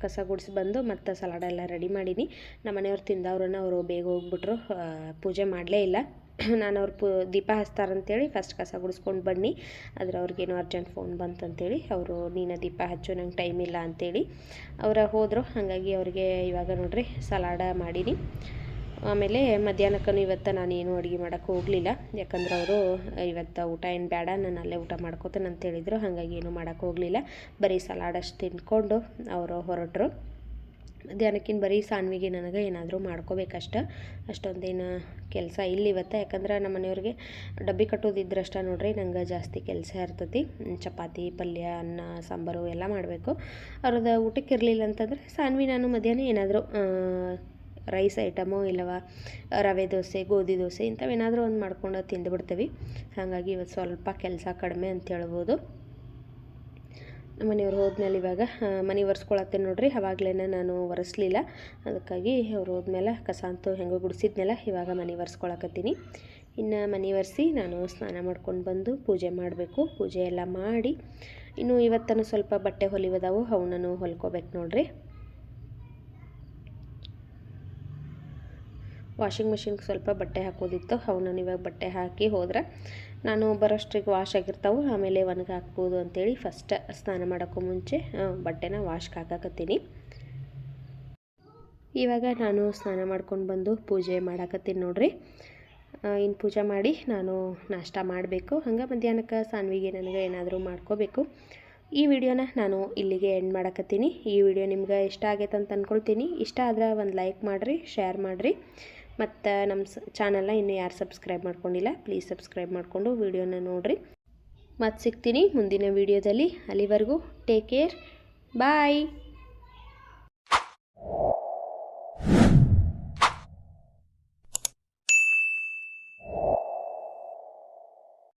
ಕಸ ಗುಡಿಸಿ ಬಂದು ಮತ್ತು ಸಲಾಡ್ ಎಲ್ಲ ರೆಡಿ ಮಾಡೀನಿ. ನಮ್ಮ ಮನೆಯವ್ರು ತಿಂದವ್ರನ್ನ ಅವರು ಬೇಗ ಹೋಗ್ಬಿಟ್ರು. ಪೂಜೆ ಮಾಡಲೇ ಇಲ್ಲ. ನಾನು ಅವ್ರು ಪೂ, ದೀಪ ಹಚ್ತಾರಂತೇಳಿ ಫಸ್ಟ್ ಕಸ ಗುಡಿಸ್ಕೊಂಡು ಬನ್ನಿ. ಆದ್ರೆ ಅವ್ರಿಗೇನೋ ಅರ್ಜೆಂಟ್ ಫೋನ್ ಬಂತಂತೇಳಿ ಅವರು, ನೀನು ದೀಪ ಹಚ್ಚು, ನಂಗೆ ಟೈಮ್ ಇಲ್ಲ ಅಂತೇಳಿ. ಅವರ ಹೋದರು. ಹಾಗಾಗಿ ಅವ್ರಿಗೆ ಇವಾಗ ನೋಡಿರಿ ಸಲಾಡ ಮಾಡೀನಿ. ಆಮೇಲೆ ಮಧ್ಯಾಹ್ನಕ್ಕೂ ಇವತ್ತು ನಾನು ಏನು ಅಡುಗೆ ಮಾಡೋಕ್ಕೆ ಹೋಗಲಿಲ್ಲ. ಯಾಕಂದ್ರೆ ಅವರು, ಇವತ್ತು ಊಟ ಏನು ಬೇಡ, ನಾನು ಅಲ್ಲೇ ಊಟ ಮಾಡ್ಕೋತೇನೆ ಅಂತ ಹೇಳಿದರು. ಹಾಗಾಗಿ ಏನು ಮಾಡೋಕ್ಕೆ ಹೋಗಲಿಲ್ಲ. ಬರೀ ಸಲಾಡ್ ಅಷ್ಟು ತಿಂದ್ಕೊಂಡು ಅವರು ಹೊರಟರು. ಮಧ್ಯಾಹ್ನಕ್ಕಿಂತ ಬರೀ ಸಾನ್ವಿಗೆ ನನಗೆ ಏನಾದರೂ ಮಾಡ್ಕೋಬೇಕಷ್ಟ ಅಷ್ಟೊಂದೇನು ಕೆಲಸ ಇಲ್ಲ ಇವತ್ತು. ಯಾಕಂದ್ರೆ ನಮ್ಮ ಮನೆಯವ್ರಿಗೆ ಡಬ್ಬಿ ಕಟ್ಟೋದಿದ್ರಷ್ಟ ನೋಡ್ರಿ, ನಂಗೆ ಜಾಸ್ತಿ ಕೆಲಸ ಇರ್ತೈತಿ. ಚಪಾತಿ, ಪಲ್ಯ, ಅನ್ನ, ಸಾಂಬಾರು ಎಲ್ಲ ಮಾಡಬೇಕು. ಅವ್ರದ್ದು ಊಟಕ್ಕೆ ಇರಲಿಲ್ಲ ಅಂತಂದರೆ ಸಾನ್ವಿ ನಾನು ಮಧ್ಯಾಹ್ನ ಏನಾದರೂ ರೈಸ್ ಐಟಮು ಇಲ್ಲವ, ರವೆ ದೋಸೆ, ಗೋಧಿ ದೋಸೆ ಇಂಥವೇನಾದರೂ ಒಂದು ಮಾಡ್ಕೊಂಡು ತಿಂದುಬಿಡ್ತೀವಿ ಹಾಗಾಗಿ ಇವತ್ತು ಸ್ವಲ್ಪ ಕೆಲಸ ಕಡಿಮೆ ಅಂತ ಹೇಳ್ಬೋದು. ಮನೆಯವ್ರು ಹೋದ್ಮೇಲೆ ಇವಾಗ ಮನೆ ಒರೆಸ್ಕೊಳತ್ತೆ ನೋಡಿರಿ ಅವಾಗಲೇ ನಾನು ಒರೆಸ್ಲಿಲ್ಲ. ಅದಕ್ಕಾಗಿ ಅವ್ರು ಹೋದ್ಮೇಲೆ ಕಸ ಅಂತೂ ಹೆಂಗೆ ಗುಡಿಸಿದ್ಮೇಲೆ ಇವಾಗ ಮನೆ ಒರೆಸ್ಕೊಳಕತ್ತೀನಿ. ಇನ್ನು ಮನೆ ಒರೆಸಿ ನಾನು ಸ್ನಾನ ಮಾಡ್ಕೊಂಡು ಬಂದು ಪೂಜೆ ಮಾಡಬೇಕು. ಪೂಜೆ ಎಲ್ಲ ಮಾಡಿ, ಇನ್ನು ಇವತ್ತನ್ನು ಸ್ವಲ್ಪ ಬಟ್ಟೆ ಹೊಲಿವದಾವು ಅವನನ್ನು ಹೊಲ್ಕೋಬೇಕು ನೋಡ್ರಿ. ವಾಷಿಂಗ್ ಮಿಷಿನ್ಗೆ ಸ್ವಲ್ಪ ಬಟ್ಟೆ ಹಾಕೋದಿತ್ತು. ಅವನನ್ನು ಇವಾಗ ಬಟ್ಟೆ ಹಾಕಿ ಹೋದರೆ ನಾನು ಬರೋಷ್ಟ್ರಿಗೆ ವಾಶ್ ಆಗಿರ್ತಾವೆ. ಆಮೇಲೆ ಒಣಗಿ ಹಾಕ್ಬೋದು ಅಂತೇಳಿ ಫಸ್ಟ್ ಸ್ನಾನ ಮಾಡೋಕ್ಕೂ ಮುಂಚೆ ಬಟ್ಟೆನ ವಾಶ್ಗೆ ಹಾಕಾಕತ್ತೀನಿ. ಇವಾಗ ನಾನು ಸ್ನಾನ ಮಾಡ್ಕೊಂಡು ಬಂದು ಪೂಜೆ ಮಾಡಾಕತ್ತೀನಿ ನೋಡ್ರಿ. ಇನ್ನು ಪೂಜೆ ಮಾಡಿ ನಾನು ನಾಷ್ಟ ಮಾಡಬೇಕು. ಹಂಗೆ ಮಧ್ಯಾಹ್ನಕ್ಕೆ ಸಾನ್ವಿಗೆ ನನಗೆ ಏನಾದರೂ ಮಾಡ್ಕೋಬೇಕು. ಈ ವಿಡಿಯೋನ ನಾನು ಇಲ್ಲಿಗೆ ಎಂಡ್ ಮಾಡಕತ್ತೀನಿ. ಈ ವಿಡಿಯೋ ನಿಮ್ಗೆ ಇಷ್ಟ ಆಗೈತೆ ಅಂತ ಅಂದ್ಕೊಳ್ತೀನಿ ಇಷ್ಟ ಆದ್ರೆ ಒಂದು ಲೈಕ್ ಮಾಡಿರಿ ಶೇರ್ ಮಾಡಿರಿ. ಮತ್ತು ನಮ್ಮ ಸ ಚಾನಲ್ನ ಇನ್ನೂ ಯಾರು ಸಬ್ಸ್ಕ್ರೈಬ್ ಮಾಡ್ಕೊಂಡಿಲ್ಲ ಪ್ಲೀಸ್ ಸಬ್ಸ್ಕ್ರೈಬ್ ಮಾಡಿಕೊಂಡು ವೀಡಿಯೋನ ನೋಡಿರಿ. ಮತ್ತು ಸಿಗ್ತೀನಿ ಮುಂದಿನ ವೀಡಿಯೋದಲ್ಲಿ. ಅಲ್ಲಿವರೆಗೂ ಟೇಕ್ ಕೇರ್ ಬಾಯ್